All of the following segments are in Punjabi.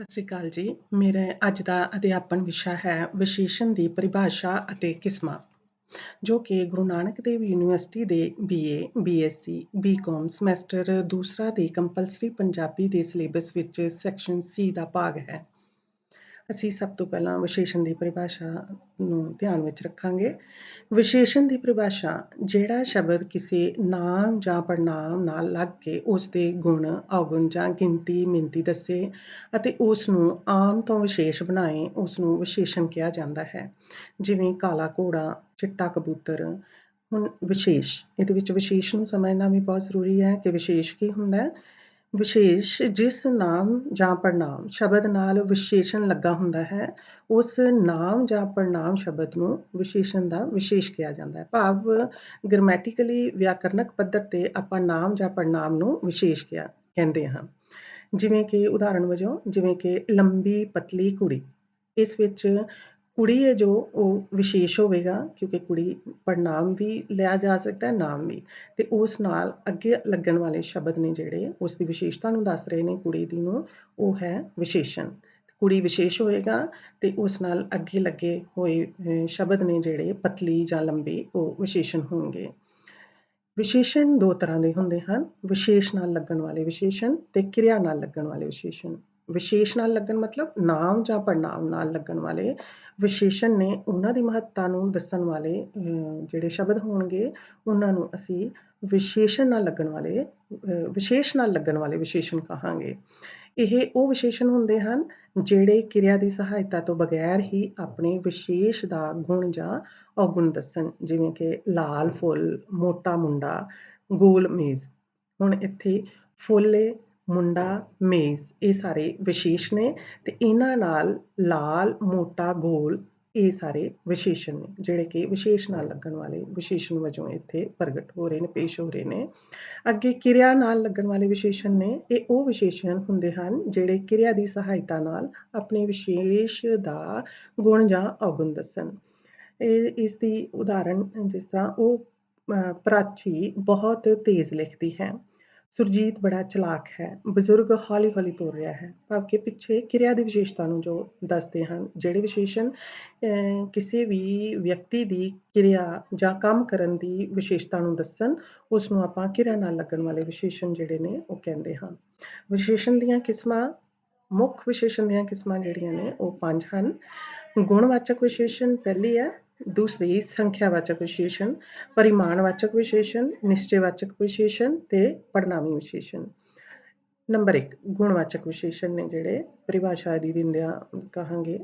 ਸਤਿ ਸ਼੍ਰੀ ਅਕਾਲ ਜੀ। ਮੇਰਾ ਅੱਜ ਦਾ ਅਧਿਆਪਨ ਵਿਸ਼ਾ ਹੈ ਵਿਸ਼ੇਸ਼ਣ ਦੀ ਪਰਿਭਾਸ਼ਾ ਅਤੇ ਕਿਸਮਾਂ, ਜੋ ਕਿ ਗੁਰੂ ਨਾਨਕ ਦੇਵ ਯੂਨੀਵਰਸਿਟੀ ਦੇ ਬੀਏ ਬੀਐਸਸੀ ਬੀਕਾਮ ਸਮੈਸਟਰ ਦੂਸਰਾ ਦੇ ਕੰਪਲਸਰੀ ਪੰਜਾਬੀ ਦੇ ਸਿਲੇਬਸ ਵਿੱਚ ਸੈਕਸ਼ਨ ਸੀ ਦਾ ਭਾਗ ਹੈ। ਅਸੀਂ ਸਭ ਤੋਂ ਪਹਿਲਾਂ ਵਿਸ਼ੇਸ਼ਣ ਦੀ ਪਰਿਭਾਸ਼ਾ ਨੂੰ ਧਿਆਨ ਵਿੱਚ ਰੱਖਾਂਗੇ। ਵਿਸ਼ੇਸ਼ਣ ਦੀ ਪਰਿਭਾਸ਼ਾ ਜਿਹੜਾ ਸ਼ਬਦ ਕਿਸੇ ਨਾਮ ਜਾਂ ਪੜਨਾਮ ਨਾਲ ਲੱਗ ਕੇ ਉਸ ਦੇ ਗੁਣ, ਔਗੁਣ ਜਾਂ ਗਿਣਤੀ ਮਿੰਤੀ ਦੱਸੇ ਅਤੇ ਉਸ ਨੂੰ ਆਮ ਤੋਂ ਵਿਸ਼ੇਸ਼ ਬਣਾਏ ਉਸ ਨੂੰ ਵਿਸ਼ੇਸ਼ਣ ਕਿਹਾ ਜਾਂਦਾ ਹੈ। ਜਿਵੇਂ ਕਾਲਾ ਘੋੜਾ, ਚਿੱਟਾ ਕਬੂਤਰ, ਹੁਣ ਵਿਸ਼ੇਸ਼। ਇਹਦੇ ਵਿੱਚ ਵਿਸ਼ੇਸ਼ ਨੂੰ ਸਮਝਣਾ ਵੀ ਬਹੁਤ ਜ਼ਰੂਰੀ ਹੈ ਕਿ ਵਿਸ਼ੇਸ਼ ਕੀ ਹੁੰਦਾ ਹੈ? ਵਿਸ਼ੇਸ਼ ਜਿਸ ਨਾਮ ਜਾਂ ਪੜਨਾਮ ਸ਼ਬਦ ਨਾਲ ਵਿਸ਼ੇਸ਼ਣ ਲੱਗਾ ਹੁੰਦਾ ਹੈ, ਉਸ ਨਾਮ ਜਾਂ ਪੜਨਾਮ ਸ਼ਬਦ ਨੂੰ ਵਿਸ਼ੇਸ਼ਣ ਦਾ ਵਿਸ਼ੇਸ਼ ਕਿਹਾ ਜਾਂਦਾ ਹੈ। ਭਾਵ ਗ੍ਰਾਮੈਟਿਕਲੀ ਵਿਆਕਰਨਕ ਪੱਧਰ ਤੇ ਆਪਾਂ ਨਾਮ ਜਾਂ ਪੜਨਾਮ ਨੂੰ ਵਿਸ਼ੇਸ਼ ਕਿਹਾ, ਕਹਿੰਦੇ ਹਾਂ। ਜਿਵੇਂ ਕਿ ਉਦਾਹਰਣ ਵਜੋਂ ਜਿਵੇਂ ਕਿ ਲੰਬੀ ਪਤਲੀ ਕੁੜੀ, ਇਸ ਵਿੱਚ ਕੁੜੀ ਹੈ ਜੋ ਉਹ ਵਿਸ਼ੇਸ਼ ਹੋਵੇਗਾ ਕਿਉਂਕਿ ਕੁੜੀ ਪੜਨਾਮ ਵੀ ਲਿਆ ਜਾ ਸਕਦਾ ਹੈ, ਨਾਮ ਵੀ। ਤੇ ਉਸ ਨਾਲ ਅੱਗੇ ਲੱਗਣ ਵਾਲੇ ਸ਼ਬਦ ਨੇ ਜਿਹੜੇ, ਉਸ ਦੀ ਵਿਸ਼ੇਸ਼ਤਾ ਨੂੰ ਦੱਸ ਰਹੇ ਨੇ ਕੁੜੀ ਦੀ ਨੂੰ, ਉਹ ਹੈ ਵਿਸ਼ੇਸ਼ਣ। ਕੁੜੀ ਵਿਸ਼ੇਸ਼ ਹੋਏਗਾ ਤੇ ਉਸ ਨਾਲ ਅੱਗੇ ਲੱਗੇ ਹੋਏ ਸ਼ਬਦ ਨੇ ਜਿਹੜੇ, ਪਤਲੀ ਜਾਂ ਲੰਬੀ, ਉਹ ਵਿਸ਼ੇਸ਼ਣ ਹੋਣਗੇ। ਵਿਸ਼ੇਸ਼ਣ ਦੋ ਤਰ੍ਹਾਂ ਦੇ ਹੁੰਦੇ ਹਨ। ਵਿਸ਼ੇਸ਼ ਨਾਲ ਲੱਗਣ ਵਾਲੇ ਵਿਸ਼ੇਸ਼ਣ ਤੇ ਕਿਰਿਆ ਨਾਲ ਲੱਗਣ ਵਾਲੇ ਵਿਸ਼ੇਸ਼ਣ। ਵਿਸ਼ੇਸ਼ ਨਾਲ ਲੱਗਣ ਮਤਲਬ ਨਾਮ ਜਾਂ ਪੜਨਾਮ ਨਾਲ ਲੱਗਣ ਵਾਲੇ ਵਿਸ਼ੇਸ਼ਣ ਨੇ ਉਹਨਾਂ ਦੀ ਮਹੱਤਤਾ ਨੂੰ ਦੱਸਣ ਵਾਲੇ ਜਿਹੜੇ ਸ਼ਬਦ ਹੋਣਗੇ, ਉਹਨਾਂ ਨੂੰ ਅਸੀਂ ਵਿਸ਼ੇਸ਼ਣ ਨਾਲ ਲੱਗਣ ਵਾਲੇ ਵਿਸ਼ੇਸ਼ ਨਾਲ ਲੱਗਣ ਵਾਲੇ ਵਿਸ਼ੇਸ਼ਣ ਕਹਾਂਗੇ। ਇਹ ਉਹ ਵਿਸ਼ੇਸ਼ਣ ਹੁੰਦੇ ਹਨ ਜਿਹੜੇ ਕਿਰਿਆ ਦੀ ਸਹਾਇਤਾ ਤੋਂ ਬਗੈਰ ਹੀ ਆਪਣੇ ਵਿਸ਼ੇਸ਼ ਦਾ ਗੁਣ ਜਾਂ ਔਗੁਣ ਦੱਸਣ, ਜਿਵੇਂ ਕਿ ਲਾਲ ਫੁੱਲ, ਮੋਟਾ ਮੁੰਡਾ, ਗੋਲ ਮੇਜ਼। ਹੁਣ ਇੱਥੇ ਫੁੱਲੇ ਮੁੰਡਾ, ਮੇਜ਼, ਇਹ ਸਾਰੇ ਵਿਸ਼ੇਸ਼ ਨੇ ਤੇ ਇਹਨਾਂ ਨਾਲ ਲਾਲ, ਮੋਟਾ, ਗੋਲ ਇਹ ਸਾਰੇ ਵਿਸ਼ੇਸ਼ਣ ਨੇ, ਜਿਹੜੇ ਕਿ ਵਿਸ਼ੇਸ਼ ਨਾਲ ਲੱਗਣ ਵਾਲੇ ਵਿਸ਼ੇਸ਼ਣ ਵਜੋਂ ਇੱਥੇ ਪ੍ਰਗਟ ਹੋ ਰਹੇ ਨੇ, ਪੇਸ਼ ਹੋ ਰਹੇ ਨੇ। ਅੱਗੇ ਕਿਰਿਆ ਨਾਲ ਲੱਗਣ ਵਾਲੇ ਵਿਸ਼ੇਸ਼ਣ ਨੇ, ਇਹ ਉਹ ਵਿਸ਼ੇਸ਼ਣ ਹੁੰਦੇ ਹਨ ਜਿਹੜੇ ਕਿਰਿਆ ਦੀ ਸਹਾਇਤਾ ਨਾਲ ਆਪਣੇ ਵਿਸ਼ੇਸ਼ ਦਾ ਗੁਣ ਜਾਂ ਔਗੁਣ ਦੱਸਣ। ਇਹ, ਇਸ ਦੀ ਉਦਾਹਰਣ ਜਿਸ ਤਰ੍ਹਾਂ ਉਹ ਪ੍ਰਾਚੀ ਬਹੁਤ ਤੇਜ਼ ਲਿਖਦੀ ਹੈ। ਸੁਰਜੀਤ ਬੜਾ ਚਲਾਕ ਹੈ, ਬਜ਼ੁਰਗ ਹੌਲੀ ਹੌਲੀ ਤੁਰ ਰਿਹਾ ਹੈ। ਭਾਵ ਕਿ ਪਿੱਛੇ ਕਿਰਿਆ ਦੀ ਵਿਸ਼ੇਸ਼ਤਾ ਨੂੰ ਜੋ ਦੱਸਦੇ ਹਨ, ਜਿਹੜੇ ਵਿਸ਼ੇਸ਼ਣ ਕਿਸੇ ਵੀ ਵਿਅਕਤੀ ਦੀ ਕਿਰਿਆ ਜਾਂ ਕੰਮ ਕਰਨ ਦੀ ਵਿਸ਼ੇਸ਼ਤਾ ਨੂੰ ਦੱਸਣ ਉਸ ਨੂੰ ਆਪਾਂ ਕਿਰਿਆ ਨਾਲ ਲੱਗਣ ਵਾਲੇ ਵਿਸ਼ੇਸ਼ਣ ਜਿਹੜੇ ਨੇ ਉਹ ਕਹਿੰਦੇ ਹਾਂ। ਵਿਸ਼ੇਸ਼ਣ ਦੀਆਂ ਕਿਸਮਾਂ, ਮੁੱਖ ਵਿਸ਼ੇਸ਼ਣ ਦੀਆਂ ਕਿਸਮਾਂ ਜਿਹੜੀਆਂ ਨੇ ਉਹ ਪੰਜ ਹਨ। ਗੁਣਵਾਚਕ ਵਿਸ਼ੇਸ਼ਣ ਪਹਿਲੀ ਹੈ ਦੂਸਰੀ ਸੰਖਿਆਵਾਚਕ ਵਿਸ਼ੇਸ਼ਣ ਪਰਿਮਾਣਵਾਚਕ ਵਿਸ਼ੇਸ਼ਣ ਨਿਸ਼ਚੈਵਾਚਕ ਵਿਸ਼ੇਸ਼ਣ ਤੇ ਪੜਨਾਮੀ ਵਿਸ਼ੇਸ਼ਣ ਨੰਬਰ 1 ਗੁਣਵਾਚਕ ਵਿਸ਼ੇਸ਼ਣ ਨੇ ਜਿਹੜੇ ਪਰਿਭਾਸ਼ਾ ਦੀ ਦਿੰਦਿਆਂ ਕਹਾਂਗੇ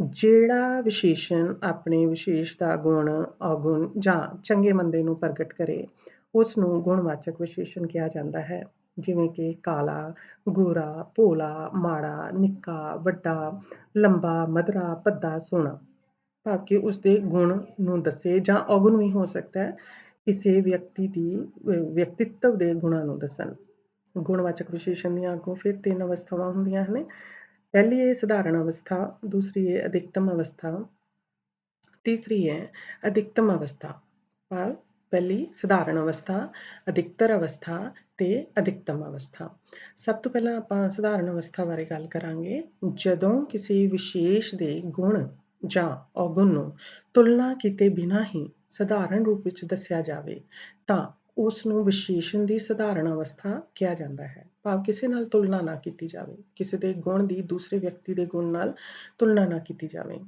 ਜਿਹੜਾ ਵਿਸ਼ੇਸ਼ਣ ਆਪਣੇ ਵਿਸ਼ੇਸ਼ ਦਾ ਗੁਣ ਔਗੁਣ ਜਾਂ ਚੰਗੇ ਮੰਦੇ ਨੂੰ ਪ੍ਰਗਟ ਕਰੇ ਉਸ ਨੂੰ ਗੁਣਵਾਚਕ ਵਿਸ਼ੇਸ਼ਣ ਕਿਹਾ ਜਾਂਦਾ ਹੈ ਜਿਵੇਂ ਕਿ ਕਾਲਾ ਗੋਰਾ ਭੋਲਾ ਮਾੜਾ ਨਿੱਕਾ ਵੱਡਾ ਲੰਬਾ ਮਧਰਾ ਭੱਦਾ ਸੋਹਣਾ ਭਾਵ ਕਿ ਉਸਦੇ ਗੁਣ ਨੂੰ ਦੱਸੇ ਜਾਂ ਔਗੁਣ ਵੀ ਹੋ ਸਕਦਾ ਹੈ ਕਿਸੇ ਵਿਅਕਤੀ ਦੀ ਵਿਅਕਤਿਤਵ ਦੇ ਗੁਣਾਂ ਨੂੰ ਦੱਸਣ। ਗੁਣਵਾਚਕ ਵਿਸ਼ੇਸ਼ਣ ਦੀਆਂ ਅੱਗੋਂ ਫਿਰ ਤਿੰਨ ਅਵਸਥਾਵਾਂ ਹੁੰਦੀਆਂ ਹਨ। ਪਹਿਲੀ ਹੈ ਸਧਾਰਨ ਅਵਸਥਾ, ਦੂਸਰੀ ਹੈ ਅਧਿਕਤਮ ਅਵਸਥਾ, ਤੀਸਰੀ ਹੈ ਅਧਿਕਤਮ ਅਵਸਥਾ। ਭਾਵ ਪਹਿਲੀ ਸਧਾਰਨ ਅਵਸਥਾ, ਅਧਿਕਤਰ ਅਵਸਥਾ ਤੇ ਅਧਿਕਤਮ ਅਵਸਥਾ। ਸਭ ਤੋਂ ਪਹਿਲਾਂ ਆਪਾਂ ਸਧਾਰਨ ਅਵਸਥਾ ਬਾਰੇ ਗੱਲ ਕਰਾਂਗੇ। ਜਦੋਂ ਕਿਸੇ ਵਿਸ਼ੇਸ਼ ਦੇ ਗੁਣ ਜਾਂ ਔਗੁਣ ਨੂੰ ਤੁਲਨਾ ਕੀਤੇ ਬਿਨਾਂ ਹੀ ਸਧਾਰਨ ਰੂਪ ਵਿੱਚ ਦੱਸਿਆ ਜਾਵੇ, ਤਾਂ ਉਸ ਨੂੰ ਵਿਸ਼ੇਸ਼ਣ ਦੀ ਸਧਾਰਨ ਅਵਸਥਾ ਕਿਹਾ ਜਾਂਦਾ ਹੈ। ਭਾਵ ਕਿਸੇ ਨਾਲ ਤੁਲਨਾ ਨਾ ਕੀਤੀ ਜਾਵੇ, ਕਿਸੇ ਦੇ ਗੁਣ ਦੀ ਦੂਸਰੇ ਵਿਅਕਤੀ ਦੇ ਗੁਣ ਨਾਲ ਤੁਲਨਾ ਨਾ ਕੀਤੀ ਜਾਵੇ।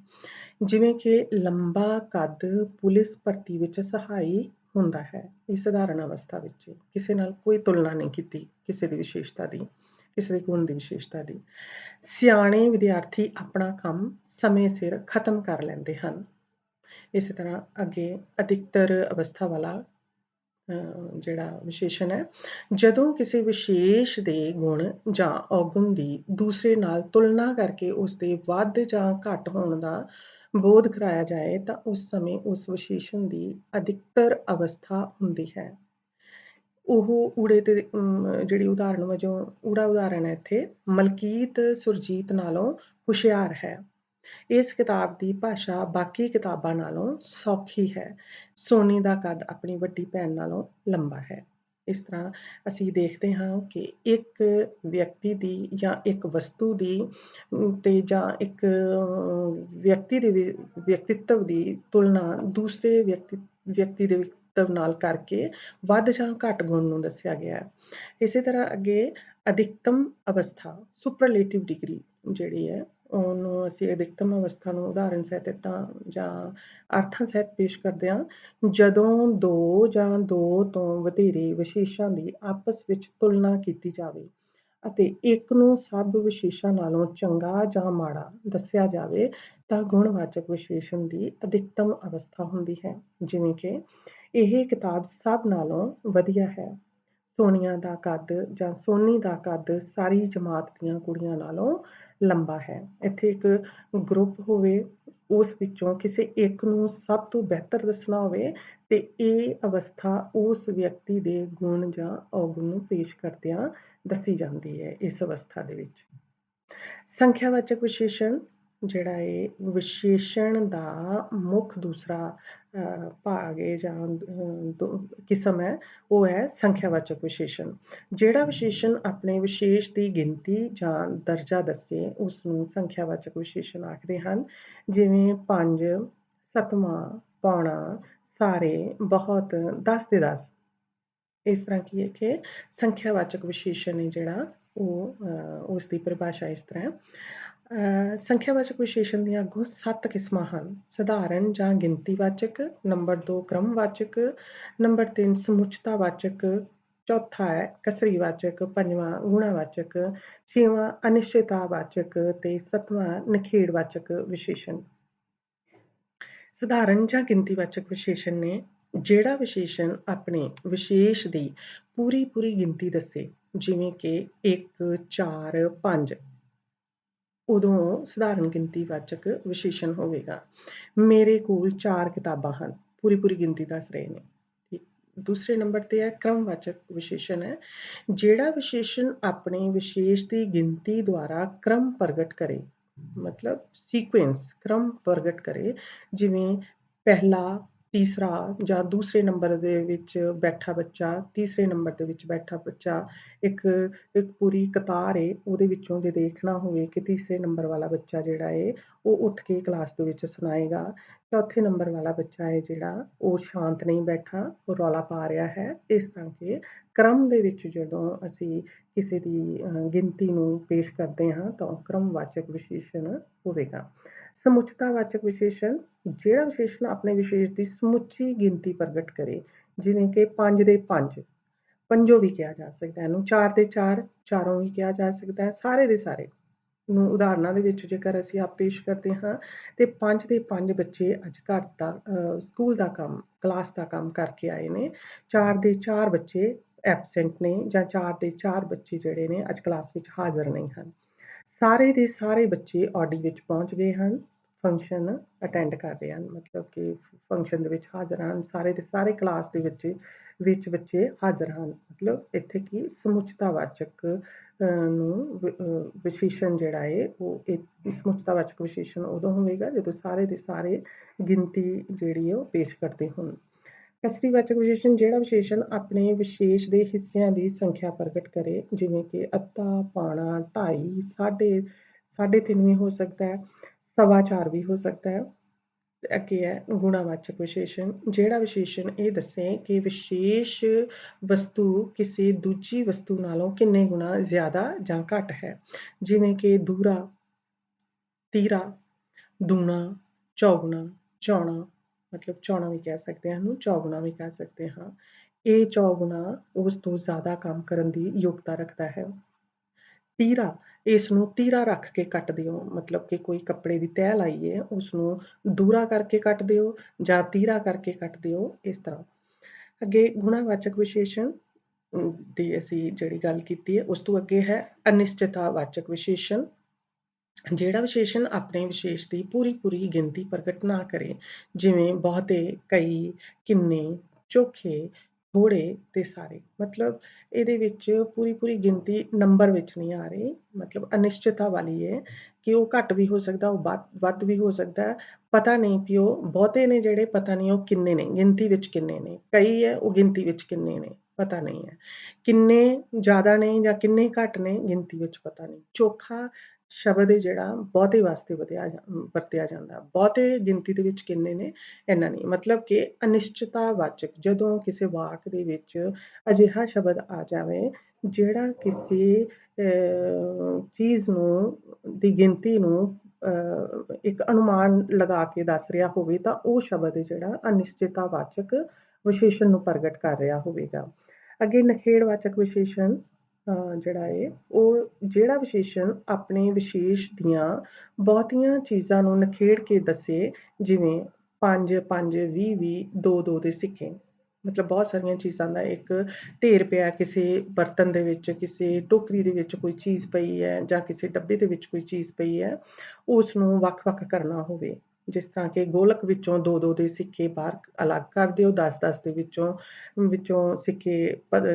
ਜਿਵੇਂ ਕਿ ਲੰਬਾ ਕੱਦ ਪੁਲਿਸ ਭਰਤੀ ਵਿੱਚ ਸਹਾਈ ਹੁੰਦਾ ਹੈ, ਇਹ ਸਧਾਰਨ ਅਵਸਥਾ ਵਿੱਚ ਕਿਸੇ ਨਾਲ ਕੋਈ ਤੁਲਨਾ ਨਹੀਂ ਕੀਤੀ ਕਿਸੇ ਦੀ ਵਿਸ਼ੇਸ਼ਤਾ ਦੀ। ਕਿਸੇ ਦੇ ਗੁਣ ਦੀ ਵਿਸ਼ੇਸ਼ਤਾ ਦੀ। ਸਿਆਣੇ ਵਿਦਿਆਰਥੀ ਆਪਣਾ ਕੰਮ ਸਮੇਂ ਸਿਰ ਖਤਮ ਕਰ ਲੈਂਦੇ ਹਨ। ਇਸੇ ਤਰ੍ਹਾਂ ਅੱਗੇ ਅਧਿਕਤਰ ਅਵਸਥਾ ਵਾਲਾ ਜਿਹੜਾ ਵਿਸ਼ੇਸ਼ਣ ਹੈ, ਜਦੋਂ ਕਿਸੇ ਵਿਸ਼ੇਸ਼ ਦੇ ਗੁਣ ਜਾਂ ਔਗੁਣ ਦੀ ਦੂਸਰੇ ਨਾਲ ਤੁਲਨਾ ਕਰਕੇ ਉਸ ਦੇ ਵੱਧ ਜਾਂ ਘੱਟ ਹੋਣ ਦਾ ਬੋਧ ਕਰਾਇਆ ਜਾਏ, ਤਾਂ ਉਸ ਸਮੇਂ ਉਸ ਵਿਸ਼ੇਸ਼ਣ ਦੀ ਅਧਿਕਤਰ ਅਵਸਥਾ ਹੁੰਦੀ ਹੈ। ਉਹ ਊੜੇ ਤੇ ਜਿਹੜੀ ਉਦਾਹਰਣ ਵਜੋਂ ਊੜਾ ਉਦਾਹਰਣ ਹੈ ਇੱਥੇ, ਮਲਕੀਤ ਸੁਰਜੀਤ ਨਾਲੋਂ ਹੁਸ਼ਿਆਰ ਹੈ। ਇਸ ਕਿਤਾਬ ਦੀ ਭਾਸ਼ਾ ਬਾਕੀ ਕਿਤਾਬਾਂ ਨਾਲੋਂ ਸੌਖੀ ਹੈ। ਸੋਨੀ ਦਾ ਕੱਦ ਆਪਣੀ ਵੱਡੀ ਭੈਣ ਨਾਲੋਂ ਲੰਬਾ ਹੈ। ਇਸ ਤਰ੍ਹਾਂ ਅਸੀਂ ਦੇਖਦੇ ਹਾਂ ਕਿ ਇੱਕ ਵਿਅਕਤੀ ਦੀ ਜਾਂ ਇੱਕ ਵਸਤੂ ਦੀ ਤੇ ਜਾਂ ਇੱਕ ਵਿਅਕਤੀ ਦੇ ਵਿਅਕਤੀਤਵ ਦੀ ਤੁਲਨਾ ਦੂਸਰੇ ਵਿਅਕਤੀ ਵਿਅਕਤੀ ਦੇ ਵਿਅਕਤੀਤਵ ਨਾਲ ਕਰਕੇ ਵੱਧ ਜਾਂ ਘੱਟ ਗੁਣ ਨੂੰ ਦੱਸਿਆ ਗਿਆ ਹੈ। ਇਸੇ ਤਰ੍ਹਾਂ ਅੱਗੇ ਅਧਿਕਤਮ ਅਵਸਥਾ ਸੁਪਰਲੇਟਿਵ ਡਿਗਰੀ ਜਿਹੜੀ ਹੈ, ਉਹਨੂੰ ਅਸੀਂ ਅਧਿਕਤਮ ਅਵਸਥਾ ਨੂੰ ਉਦਾਹਰਨ ਸਹਿਤ ਤਾਂ ਜਾਂ ਅਰਥਾਂ ਸਹਿਤ ਪੇਸ਼ ਕਰਦੇ ਹਾਂ। ਜਦੋਂ ਦੋ ਜਾਂ ਦੋ ਤੋਂ ਵਧੇਰੇ ਵਿਸ਼ੇਸ਼ਾਂ ਦੀ ਆਪਸ ਵਿੱਚ ਤੁਲਨਾ ਕੀਤੀ ਜਾਵੇ ਅਤੇ ਇੱਕ ਨੂੰ ਸਭ ਵਿਸ਼ੇਸ਼ਾਂ ਨਾਲੋਂ ਚੰਗਾ ਜਾਂ ਮਾੜਾ ਦੱਸਿਆ ਜਾਵੇ ਤਾਂ ਗੁਣਵਾਚਕ ਵਿਸ਼ੇਸ਼ਣ ਦੀ ਅਧਿਕਤਮ ਅਵਸਥਾ ਹੁੰਦੀ ਹੈ। ਜਿਵੇਂ ਕਿ ਇਹ ਕਿਤਾਬ ਸਭ ਨਾਲੋਂ ਵਧੀਆ ਹੈ। ਸੋਨੀਆ ਦਾ ਕੱਦ ਜਾਂ ਸੋਨੀ ਦਾ ਕੱਦ ਸਾਰੀ ਜਮਾਤ ਦੀਆਂ ਕੁੜੀਆਂ ਨਾਲੋਂ ਲੰਬਾ ਹੈ। ਇੱਥੇ ਇੱਕ ਗਰੁੱਪ ਹੋਵੇ, ਉਸ ਵਿੱਚੋਂ ਕਿਸੇ ਇੱਕ ਨੂੰ ਸਭ ਤੋਂ ਬਿਹਤਰ ਦੱਸਣਾ ਹੋਵੇ ਤੇ ਇਹ ਅਵਸਥਾ ਉਸ ਵਿਅਕਤੀ ਦੇ ਗੁਣ ਜਾਂ ਔਗੁਣ ਨੂੰ ਪੇਸ਼ ਕਰਦਿਆਂ ਦੱਸੀ ਜਾਂਦੀ ਹੈ ਇਸ ਅਵਸਥਾ ਦੇ ਵਿੱਚ। ਸੰਖਿਆਵਾਚਕ ਵਿਸ਼ੇਸ਼ਣ ਜਿਹੜਾ ਹੈ ਵਿਸ਼ੇਸ਼ਣ ਦਾ ਮੁੱਖ ਦੂਸਰਾ ਭਾਗ ਹੈ ਜਾਂ ਕਿਸਮ ਹੈ, ਉਹ ਹੈ ਸੰਖਿਆਵਾਚਕ ਵਿਸ਼ੇਸ਼ਣ। ਜਿਹੜਾ ਵਿਸ਼ੇਸ਼ਣ ਆਪਣੇ ਵਿਸ਼ੇਸ਼ ਦੀ ਗਿਣਤੀ ਜਾਂ ਦਰਜਾ ਦੱਸੇ ਉਸ ਨੂੰ ਸੰਖਿਆਵਾਚਕ ਵਿਸ਼ੇਸ਼ਣ ਆਖਦੇ ਹਨ। ਜਿਵੇਂ 5 ਸਤਵਾਂ, ਪੌਣਾ, ਸਾਰੇ, ਬਹੁਤ 10 ਦੇ 10 ਇਸ ਤਰ੍ਹਾਂ ਕੀ ਹੈ ਕਿ ਸੰਖਿਆਵਾਚਕ ਵਿਸ਼ੇਸ਼ਣ ਹੈ ਜਿਹੜਾ, ਉਹ ਉਸ ਦੀ ਪਰਿਭਾਸ਼ਾ ਇਸ ਤਰ੍ਹਾਂ ਸੰਖਿਆਵਾਚਕ ਵਿਸ਼ੇਸ਼ਣ ਦੀਆਂ ਅੱਗੋਂ ਸੱਤ ਕਿਸਮਾਂ ਹਨ। ਸਧਾਰਨ ਜਾਂ ਗਿਣਤੀਵਾਚਕ, ਨੰਬਰ 2 ਕ੍ਰਮਵਾਚਕ, ਨੰਬਰ 3 ਸਮੁੱਚਤਾਵਾਚਕ, ਚੌਥਾ ਹੈ ਕਸਰੀਵਾਚਕ, ਪੰਜਵਾਂ ਗੁਣਾਵਾਚਕ, ਛੇਵਾਂ ਅਨਿਸ਼ਚਿਤਾਵਾਚਕ ਤੇ ਸੱਤਵਾਂ ਨਖੇੜਵਾਚਕ ਵਿਸ਼ੇਸ਼ਣ। ਸਧਾਰਨ ਜਾਂ ਗਿਣਤੀਵਾਚਕ ਵਿਸ਼ੇਸ਼ਣ ਨੇ ਜਿਹੜਾ ਵਿਸ਼ੇਸ਼ਣ ਆਪਣੇ ਵਿਸ਼ੇਸ਼ ਦੀ ਪੂਰੀ ਪੂਰੀ ਗਿਣਤੀ ਦੱਸੇ, ਜਿਵੇਂ ਕਿ 1 4 5 ਉਦੋਂ ਸਧਾਰਨ ਗਿਣਤੀ ਵਾਚਕ ਵਿਸ਼ੇਸ਼ਣ ਹੋਵੇਗਾ। ਮੇਰੇ ਕੋਲ ਚਾਰ ਕਿਤਾਬਾਂ ਹਨ। ਪੂਰੀ ਪੂਰੀ ਗਿਣਤੀ ਦੱਸ ਰਹੇ ਨੇ। ਦੂਸਰੇ ਨੰਬਰ ਤੇ ਹੈ ਕ੍ਰਮਵਾਚਕ ਵਿਸ਼ੇਸ਼ਣ ਹੈ, ਜਿਹੜਾ ਵਿਸ਼ੇਸ਼ਣ ਆਪਣੇ ਵਿਸ਼ੇਸ਼ ਦੀ ਗਿਣਤੀ ਦੁਆਰਾ ਕ੍ਰਮ ਪ੍ਰਗਟ ਕਰੇ। ਮਤਲਬ ਸੀਕੁਐਂਸ ਕ੍ਰਮ ਪ੍ਰਗਟ ਕਰੇ, ਜਿਵੇਂ ਪਹਿਲਾ ਤੀਸਰਾ ਜਾਂ ਦੂਸਰੇ ਨੰਬਰ ਦੇ ਵਿੱਚ ਬੈਠਾ ਬੱਚਾ, ਤੀਸਰੇ ਨੰਬਰ ਦੇ ਵਿੱਚ ਬੈਠਾ ਬੱਚਾ, ਇੱਕ ਇੱਕ ਪੂਰੀ ਕਤਾਰ ਏ, ਉਹਦੇ ਵਿੱਚੋਂ ਜੇ ਦੇਖਣਾ ਹੋਵੇ ਕਿ ਤੀਸਰੇ ਨੰਬਰ ਵਾਲਾ ਬੱਚਾ ਜਿਹੜਾ ਏ, ਉਹ ਉੱਠ ਕੇ ਕਲਾਸ ਦੇ ਵਿੱਚ ਸੁਣਾਏਗਾ। ਚੌਥੇ ਨੰਬਰ ਵਾਲਾ ਬੱਚਾ ਹੈ ਜਿਹੜਾ, ਉਹ ਸ਼ਾਂਤ ਨਹੀਂ ਬੈਠਾ, ਉਹ ਰੌਲਾ ਪਾ ਰਿਹਾ ਹੈ। ਇਸ ਤਰ੍ਹਾਂ ਕਿ ਕ੍ਰਮ ਦੇ ਵਿੱਚ ਜਦੋਂ ਅਸੀਂ ਕਿਸੇ ਦੀ ਗਿਣਤੀ ਨੂੰ ਪੇਸ਼ ਕਰਦੇ ਹਾਂ, ਤਾਂ ਕ੍ਰਮਵਾਚਕ ਵਿਸ਼ੇਸ਼ਣ ਹੋਵੇਗਾ। ਸਮੁੱਚਤਾਵਾਚਕ ਵਿਸ਼ੇਸ਼ਣ, ਜਿਹੜਾ ਵਿਸ਼ੇਸ਼ਣ ਆਪਣੇ ਵਿਸ਼ੇਸ਼ ਦੀ ਸਮੁੱਚੀ ਗਿਣਤੀ ਪ੍ਰਗਟ ਕਰੇ, ਜਿਵੇਂ ਕਿ 5 ਦੇ 5 ਪੰਜੋ ਵੀ ਕਿਹਾ ਜਾ ਸਕਦਾ ਹੈ, ਇਹਨੂੰ 4 ਦੇ 4 ਚਾਰੋਂ ਵੀ ਕਿਹਾ ਜਾ ਸਕਦਾ ਹੈ, ਸਾਰੇ ਦੇ ਸਾਰੇ ਨੂੰ ਉਦਾਹਰਨਾਂ ਦੇ ਵਿੱਚ ਜੇਕਰ ਅਸੀਂ ਆਪ ਪੇਸ਼ ਕਰਦੇ ਹਾਂ, ਤੇ 5 ਦੇ 5 ਬੱਚੇ ਅੱਜ ਘਰ ਦਾ ਸਕੂਲ ਦਾ ਕੰਮ, ਕਲਾਸ ਦਾ ਕੰਮ ਕਰਕੇ ਆਏ ਨੇ 4 ਦੇ 4 ਬੱਚੇ ਐਬਸੈਂਟ ਨੇ ਜਾਂ 4 ਦੇ 4 ਬੱਚੇ ਜਿਹੜੇ ਨੇ ਅੱਜ ਕਲਾਸ ਵਿੱਚ ਹਾਜ਼ਰ ਨਹੀਂ ਹਨ। ਸਾਰੇ ਦੇ ਸਾਰੇ ਬੱਚੇ ਆਡੀ ਵਿੱਚ ਪਹੁੰਚ ਗਏ ਹਨ ਫੰਕਸ਼ਨ ਅਟੈਂਡ ਕਰ ਰਹੇ ਹਨ, ਮਤਲਬ ਕਿ ਫੰਕਸ਼ਨ ਦੇ ਵਿੱਚ ਹਾਜ਼ਰ ਹਨ, ਸਾਰੇ ਦੇ ਸਾਰੇ ਕਲਾਸ ਦੇ ਵਿੱਚ ਵਿੱਚ ਬੱਚੇ ਹਾਜ਼ਰ ਹਨ। ਮਤਲਬ ਇੱਥੇ ਕੀ ਸਮੁੱਚਤਾਵਾਚਕ ਨੂੰ ਵਿਸ਼ੇਸ਼ਣ ਜਿਹੜਾ ਹੈ ਉਹ ਇਹ ਸਮੁੱਚਤਾਵਾਚਕ ਵਿਸ਼ੇਸ਼ਣ ਉਦੋਂ ਹੋਵੇਗਾ ਜਦੋਂ ਸਾਰੇ ਦੇ ਸਾਰੇ ਗਿਣਤੀ ਜਿਹੜੀ ਹੈ ਉਹ ਪੇਸ਼ ਕਰਦੇ ਹੋਣ। ਕਸਰੀਵਾਚਕ ਵਿਸ਼ੇਸ਼ਣ ਜਿਹੜਾ ਵਿਸ਼ੇਸ਼ਣ ਆਪਣੇ ਵਿਸ਼ੇਸ਼ ਦੇ ਹਿੱਸਿਆਂ ਦੀ ਸੰਖਿਆ ਪ੍ਰਗਟ ਕਰੇ, ਜਿਵੇਂ ਕਿ ਅੱਧਾ, ਪਾਣਾ, ਢਾਈ, ਸਾਢੇ ਸਾਢੇ ਤਿੰਨ ਵੀ ਹੋ ਸਕਦਾ ਹੈ। ਸਵਾ ਚਾਰ ਵੀ ਹੋ ਸਕਦਾ ਹੈ। ਅੱਗੇ ਹੈ ਗੁਣਾਵਾਚਕ ਵਿਸ਼ੇਸ਼ਣ। ਜਿਹੜਾ ਵਿਸ਼ੇਸ਼ਣ ਇਹ ਦੱਸੇ ਕਿ ਵਿਸ਼ੇਸ਼ ਵਸਤੂ ਕਿਸੇ ਦੂਜੀ ਵਸਤੂ ਨਾਲੋਂ ਕਿੰਨੇ ਗੁਣਾ ਜ਼ਿਆਦਾ ਜਾਂ ਘੱਟ ਹੈ। ਜਿਵੇਂ ਕਿ ਦੂਰਾ, ਤੀਰਾ, ਦੂਣਾ, ਚੌਗੁਣਾ, ਚੌਣਾ, ਮਤਲਬ ਚੌਣਾ ਵੀ ਕਹਿ ਸਕਦੇ ਹਾਂ ਨੂੰ ਚੌਗੁਣਾ ਵੀ ਕਹਿ ਸਕਦੇ ਹਾਂ। ਇਹ ਚੌਗੁਣਾ ਉਸ ਤੋਂ ਜ਼ਿਆਦਾ ਕੰਮ ਕਰਨ ਦੀ ਯੋਗਤਾ ਰੱਖਦਾ ਹੈ। ਤੀਰਾ ਇਸ ਨੂੰ ਤੀਰਾ ਰੱਖ ਕੇ ਕੱਟ ਦਿਓ। ਮਤਲਬ ਕਿ ਕੋਈ ਕੱਪੜੇ ਦੀ ਤਹਿ ਲਾਈ ਹੈ ਉਸ ਨੂੰ ਦੂਰਾ ਕਰਕੇ ਕੱਟ ਦਿਓ ਜਾਂ ਤੀਰਾ ਕਰਕੇ ਕੱਟ ਦਿਓ, ਇਸ ਤਰ੍ਹਾਂ। ਅੱਗੇ ਗੁਣਾਵਾਚਕ ਵਿਸ਼ੇਸ਼ਣ ਦੀ ਅਸੀਂ ਜਿਹੜੀ ਗੱਲ ਕੀਤੀ ਹੈ, ਉਸ ਤੋਂ ਅੱਗੇ ਹੈ ਅਨਿਸ਼ਚਿਤਤਾਵਾਚਕ ਵਿਸ਼ੇਸ਼ਣ। ਜਿਹੜਾ ਵਿਸ਼ੇਸ਼ਣ ਆਪਣੇ ਵਿਸ਼ੇਸ਼ ਦੀ ਪੂਰੀ ਪੂਰੀ ਗਿਣਤੀ ਪ੍ਰਗਟ ਨਾ ਕਰੇ, ਜਿਵੇਂ ਬਹੁਤੇ, ਕਈ, ਕਿੰਨੇ, ਚੋਖੇ ਥੋੜੇ ਤੇ ਸਾਰੇ। ਮਤਲਬ ਇਹਦੇ ਵਿੱਚ ਪੂਰੀ ਪੂਰੀ ਗਿਣਤੀ ਨੰਬਰ ਵਿੱਚ ਨਹੀਂ ਆ ਰਹੀ। ਮਤਲਬ ਅਨਿਸ਼ਚਿਤਤਾ ਵਾਲੀ ਹੈ ਕਿ ਉਹ ਘੱਟ ਵੀ ਹੋ ਸਕਦਾ, ਉਹ ਵੱਧ ਵੀ ਹੋ ਸਕਦਾ। ਪਤਾ ਨਹੀਂ ਪਿਓ ਬਹੁਤੇ ਨੇ ਜਿਹੜੇ, ਪਤਾ ਨਹੀਂ ਉਹ ਕਿੰਨੇ ਨੇ, ਗਿਣਤੀ ਵਿੱਚ ਕਿੰਨੇ ਨੇ। ਕਈ ਹੈ, ਉਹ ਗਿਣਤੀ ਵਿੱਚ ਕਿੰਨੇ ਨੇ, ਪਤਾ ਨਹੀਂ ਹੈ। ਕਿੰਨੇ ਜ਼ਿਆਦਾ ਨੇ ਜਾਂ ਕਿੰਨੇ ਘੱਟ ਨੇ, ਗਿਣਤੀ ਵਿੱਚ ਪਤਾ ਨਹੀਂ। ਚੋਖਾ ਸ਼ਬਦ ਹੈ ਜਿਹੜਾ ਬਹੁਤੇ ਵਾਸਤੇ ਵਧਿਆ ਵਰਤਿਆ ਜਾਂਦਾ। ਬਹੁਤੇ ਗਿਣਤੀ ਦੇ ਵਿੱਚ ਕਿੰਨੇ ਨੇ? ਇਹਨਾਂ ਨਹੀਂ। ਮਤਲਬ ਕਿ ਅਨਿਸ਼ਚਿਤਾਵਾਚਕ, ਜਦੋਂ ਕਿਸੇ ਵਾਕ ਦੇ ਵਿੱਚ ਅਜਿਹਾ ਸ਼ਬਦ ਆ ਜਾਵੇ, ਜਿਹੜਾ ਕਿਸੇ ਚੀਜ਼ ਨੂੰ, ਦੀ ਗਿਣਤੀ ਨੂੰ ਇੱਕ ਅਨੁਮਾਨ ਲਗਾ ਕੇ ਦੱਸ ਰਿਹਾ ਹੋਵੇ, ਤਾਂ ਉਹ ਸ਼ਬਦ ਜਿਹੜਾ ਅਨਿਸ਼ਚਿਤਾਵਾਚਕ ਵਿਸ਼ੇਸ਼ਣ ਨੂੰ ਪ੍ਰਗਟ ਕਰ ਰਿਹਾ ਹੋਵੇਗਾ। ਅੱਗੇ ਨਖੇੜਵਾਚਕ ਵਿਸ਼ੇਸ਼ਣ। ਜਿਹੜਾ ਹੈ ਉਹ ਜਿਹੜਾ ਵਿਸ਼ੇਸ਼ਣ ਆਪਣੇ ਵਿਸ਼ੇਸ਼ ਦੀਆਂ ਬਹੁਤੀਆਂ ਚੀਜ਼ਾਂ ਨੂੰ ਨਖੇੜ ਕੇ ਦੱਸੇ, ਜਿਵੇਂ 5 5 20 20 2 2 ਦੇ ਸਿੱਕੇ। ਮਤਲਬ ਬਹੁਤ ਸਾਰੀਆਂ ਚੀਜ਼ਾਂ ਦਾ ਇੱਕ ਢੇਰ ਪਿਆ ਕਿਸੇ ਬਰਤਨ ਦੇ ਵਿੱਚ, ਕਿਸੇ ਟੋਕਰੀ ਦੇ ਵਿੱਚ ਕੋਈ ਚੀਜ਼ ਪਈ ਹੈ ਜਾਂ ਕਿਸੇ ਡੱਬੇ ਦੇ ਵਿੱਚ ਕੋਈ ਚੀਜ਼ ਪਈ ਹੈ, ਉਸ ਨੂੰ ਵੱਖ-ਵੱਖ ਕਰਨਾ ਹੋਵੇ। ਜਿਸ ਤਰ੍ਹਾਂ ਕਿ ਗੋਲਕ ਵਿੱਚੋਂ ਦੋ ਦੋ ਦੇ ਸਿੱਕੇ ਬਾਹਰ ਅਲੱਗ ਕਰ ਦਿਓ 10-10 ਦੇ ਵਿੱਚੋਂ ਵਿੱਚੋਂ ਸਿੱਕੇ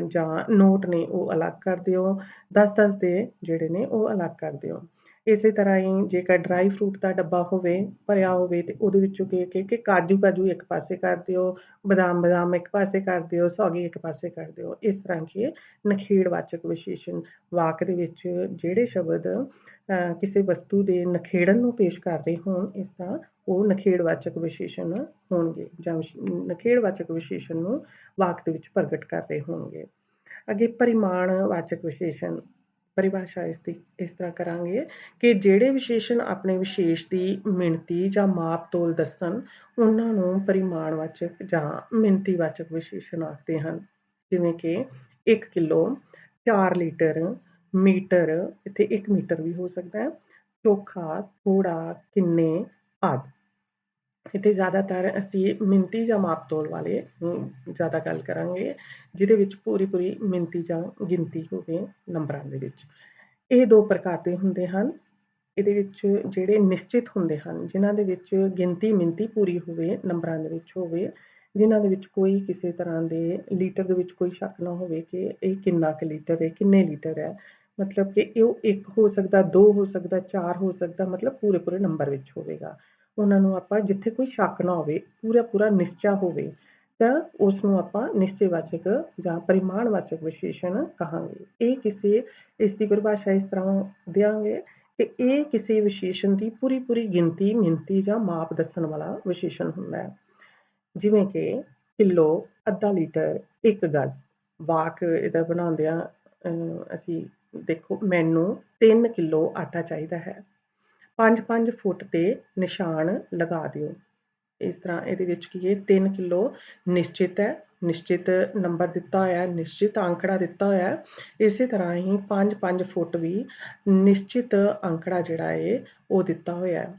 ਜਾਂ ਨੋਟ ਨੇ ਉਹ ਅਲੱਗ ਕਰ ਦਿਓ 10-10 ਦੇ ਜਿਹੜੇ ਨੇ ਉਹ ਅਲੱਗ ਕਰ ਦਿਓ। ਇਸੇ ਤਰ੍ਹਾਂ ਹੀ ਜੇਕਰ ਡਰਾਈ ਫਰੂਟ ਦਾ ਡੱਬਾ ਹੋਵੇ, ਭਰਿਆ ਹੋਵੇ ਤੇ ਉਹਦੇ ਵਿੱਚੋਂ ਕਿ ਕਿ ਕਿ ਕਾਜੂ ਕਾਜੂ ਇੱਕ ਪਾਸੇ ਕਰ ਦਿਓ, ਬਦਾਮ ਬਦਾਮ ਇੱਕ ਪਾਸੇ ਕਰ ਦਿਓ, ਸੌਗੀ ਇੱਕ ਪਾਸੇ ਕਰ ਦਿਓ, ਇਸ ਤਰ੍ਹਾਂ ਕਿ ਨਖੇੜਵਾਚਕ ਵਿਸ਼ੇਸ਼ਣ ਵਾਕ ਦੇ ਵਿੱਚ ਜਿਹੜੇ ਸ਼ਬਦ ਕਿਸੇ ਵਸਤੂ ਦੇ ਨਖੇੜਨ ਨੂੰ ਪੇਸ਼ ਕਰ ਰਹੇ ਹੋਣ, ਇਸ ਦਾ ਉਹ ਨਖੇੜਵਾਚਕ ਵਿਸ਼ੇਸ਼ਣ ਹੋਣਗੇ ਜਾਂ ਨਖੇੜਵਾਚਕ ਵਿਸ਼ੇਸ਼ਣ ਨੂੰ ਵਾਕ ਦੇ ਵਿੱਚ ਪ੍ਰਗਟ ਕਰ ਰਹੇ ਹੋਣਗੇ। ਅੱਗੇ ਪਰਿਮਾਣ ਵਾਚਕ ਵਿਸ਼ੇਸ਼ਣ। ਪਰਿਭਾਸ਼ਾ ਇਸ ਦੀ, ਇਸ ਤਰ੍ਹਾਂ ਕਰਾਂਗੇ ਕਿ ਜਿਹੜੇ ਵਿਸ਼ੇਸ਼ਣ ਆਪਣੇ ਵਿਸ਼ੇਸ਼ ਦੀ ਮਿਣਤੀ ਜਾਂ ਮਾਪ ਤੋਲ ਦੱਸਣ, ਉਹਨਾਂ ਨੂੰ ਪਰਿਮਾਣਵਾਚਕ ਜਾਂ ਮਿਣਤੀਵਾਚਕ ਵਿਸ਼ੇਸ਼ਣ ਆਖਦੇ ਹਨ। ਜਿਵੇਂ ਕਿ 1 ਕਿਲੋ 4 ਲੀਟਰ, ਮੀਟਰ, ਇੱਥੇ 1 ਮੀਟਰ ਵੀ ਹੋ ਸਕਦਾ ਹੈ, ਚੋਖਾ ਥੋੜਾ ਕਿੰਨੇ ਆਦਿ ਇੱਥੇ ਜ਼ਿਆਦਾਤਰ ਅਸੀਂ ਮਿੰਤੀ ਜਾਂ ਮਾਪਤੋਲ ਵਾਲੇ ਜ਼ਿਆਦਾ ਗੱਲ ਕਰਾਂਗੇ, ਜਿਹਦੇ ਵਿੱਚ ਪੂਰੀ ਪੂਰੀ ਮਿੰਤੀ ਜਾਂ ਗਿਣਤੀ ਹੋਵੇ ਨੰਬਰਾਂ ਦੇ ਵਿੱਚ। ਇਹ ਦੋ ਪ੍ਰਕਾਰ ਦੇ ਹੁੰਦੇ ਹਨ। ਇਹਦੇ ਵਿੱਚ ਜਿਹੜੇ ਨਿਸ਼ਚਿਤ ਹੁੰਦੇ ਹਨ, ਜਿਨ੍ਹਾਂ ਦੇ ਵਿੱਚ ਗਿਣਤੀ ਮਿੰਤੀ ਪੂਰੀ ਹੋਵੇ, ਨੰਬਰਾਂ ਦੇ ਵਿੱਚ ਹੋਵੇ, ਜਿਨ੍ਹਾਂ ਦੇ ਵਿੱਚ ਕੋਈ ਕਿਸੇ ਤਰ੍ਹਾਂ ਦੇ ਲੀਟਰ ਦੇ ਵਿੱਚ ਕੋਈ ਸ਼ੱਕ ਨਾ ਹੋਵੇ ਕਿ ਇਹ ਕਿੰਨਾ ਕੁ ਲੀਟਰ ਹੈ, ਕਿੰਨੇ ਲੀਟਰ ਹੈ। ਮਤਲਬ ਕਿ ਇਹ ਇੱਕ ਹੋ ਸਕਦਾ, ਦੋ ਹੋ ਸਕਦਾ, ਚਾਰ ਹੋ ਸਕਦਾ, ਮਤਲਬ ਪੂਰੇ ਪੂਰੇ ਨੰਬਰ ਵਿੱਚ ਹੋਵੇਗਾ। ਉਹਨਾਂ ਨੂੰ ਆਪਾਂ ਜਿੱਥੇ ਕੋਈ ਸ਼ੱਕ ਨਾ ਹੋਵੇ, ਪੂਰਾ ਪੂਰਾ ਨਿਸ਼ਚਾ ਹੋਵੇ, ਤਾਂ ਉਸ ਨੂੰ ਆਪਾਂ ਨਿਸ਼ਚੈਵਾਚਕ ਜਾਂ ਪਰਿਮਾਣਵਾਚਕ ਵਿਸ਼ੇਸ਼ਣ ਕਹਾਂਗੇ। ਇਹ ਕਿਸੇ ਇਸ ਦੀ ਪਰਿਭਾਸ਼ਾ ਇਸ ਤਰ੍ਹਾਂ ਦਿਆਂਗੇ ਕਿ ਇਹ ਕਿਸੇ ਵਿਸ਼ੇਸ਼ਣ ਦੀ ਪੂਰੀ ਪੂਰੀ ਗਿਣਤੀ ਮਿੰਤੀ ਜਾਂ ਮਾਪ ਦੱਸਣ ਵਾਲਾ ਵਿਸ਼ੇਸ਼ਣ ਹੁੰਦਾ ਹੈ। ਜਿਵੇਂ ਕਿ ਕਿਲੋ, ਅੱਧਾ ਲੀਟਰ, ਇੱਕ ਗਜ਼। ਵਾਕ ਇਹਦਾ ਬਣਾਉਂਦਿਆਂ ਆ ਅਸੀਂ ਦੇਖੋ, ਮੈਨੂੰ 3 ਕਿਲੋ ਆਟਾ ਚਾਹੀਦਾ ਹੈ। 5-5 ਫੁੱਟ ਤੇ ਨਿਸ਼ਾਨ ਲਗਾ ਦਿਓ। ਇਸ ਤਰ੍ਹਾਂ ਇਹਦੇ ਵਿੱਚ ਕੀ ਹੈ 3 ਕਿਲੋ ਨਿਸ਼ਚਿਤ ਹੈ, ਨਿਸ਼ਚਿਤ ਨੰਬਰ ਦਿੱਤਾ ਹੋਇਆ ਹੈ ਨਿਸ਼ਚਿਤ ਅੰਕੜਾ ਦਿੱਤਾ ਹੋਇਆ। ਹੈ ਇਸੇ ਤਰ੍ਹਾਂ ਹੀ 5-5 ਫੁੱਟ ਵੀ ਨਿਸ਼ਚਿਤ ਅੰਕੜਾ ਜਿਹੜਾ ਹੈ ਉਹ ਦਿੱਤਾ ਹੋਇਆ। ਹੈ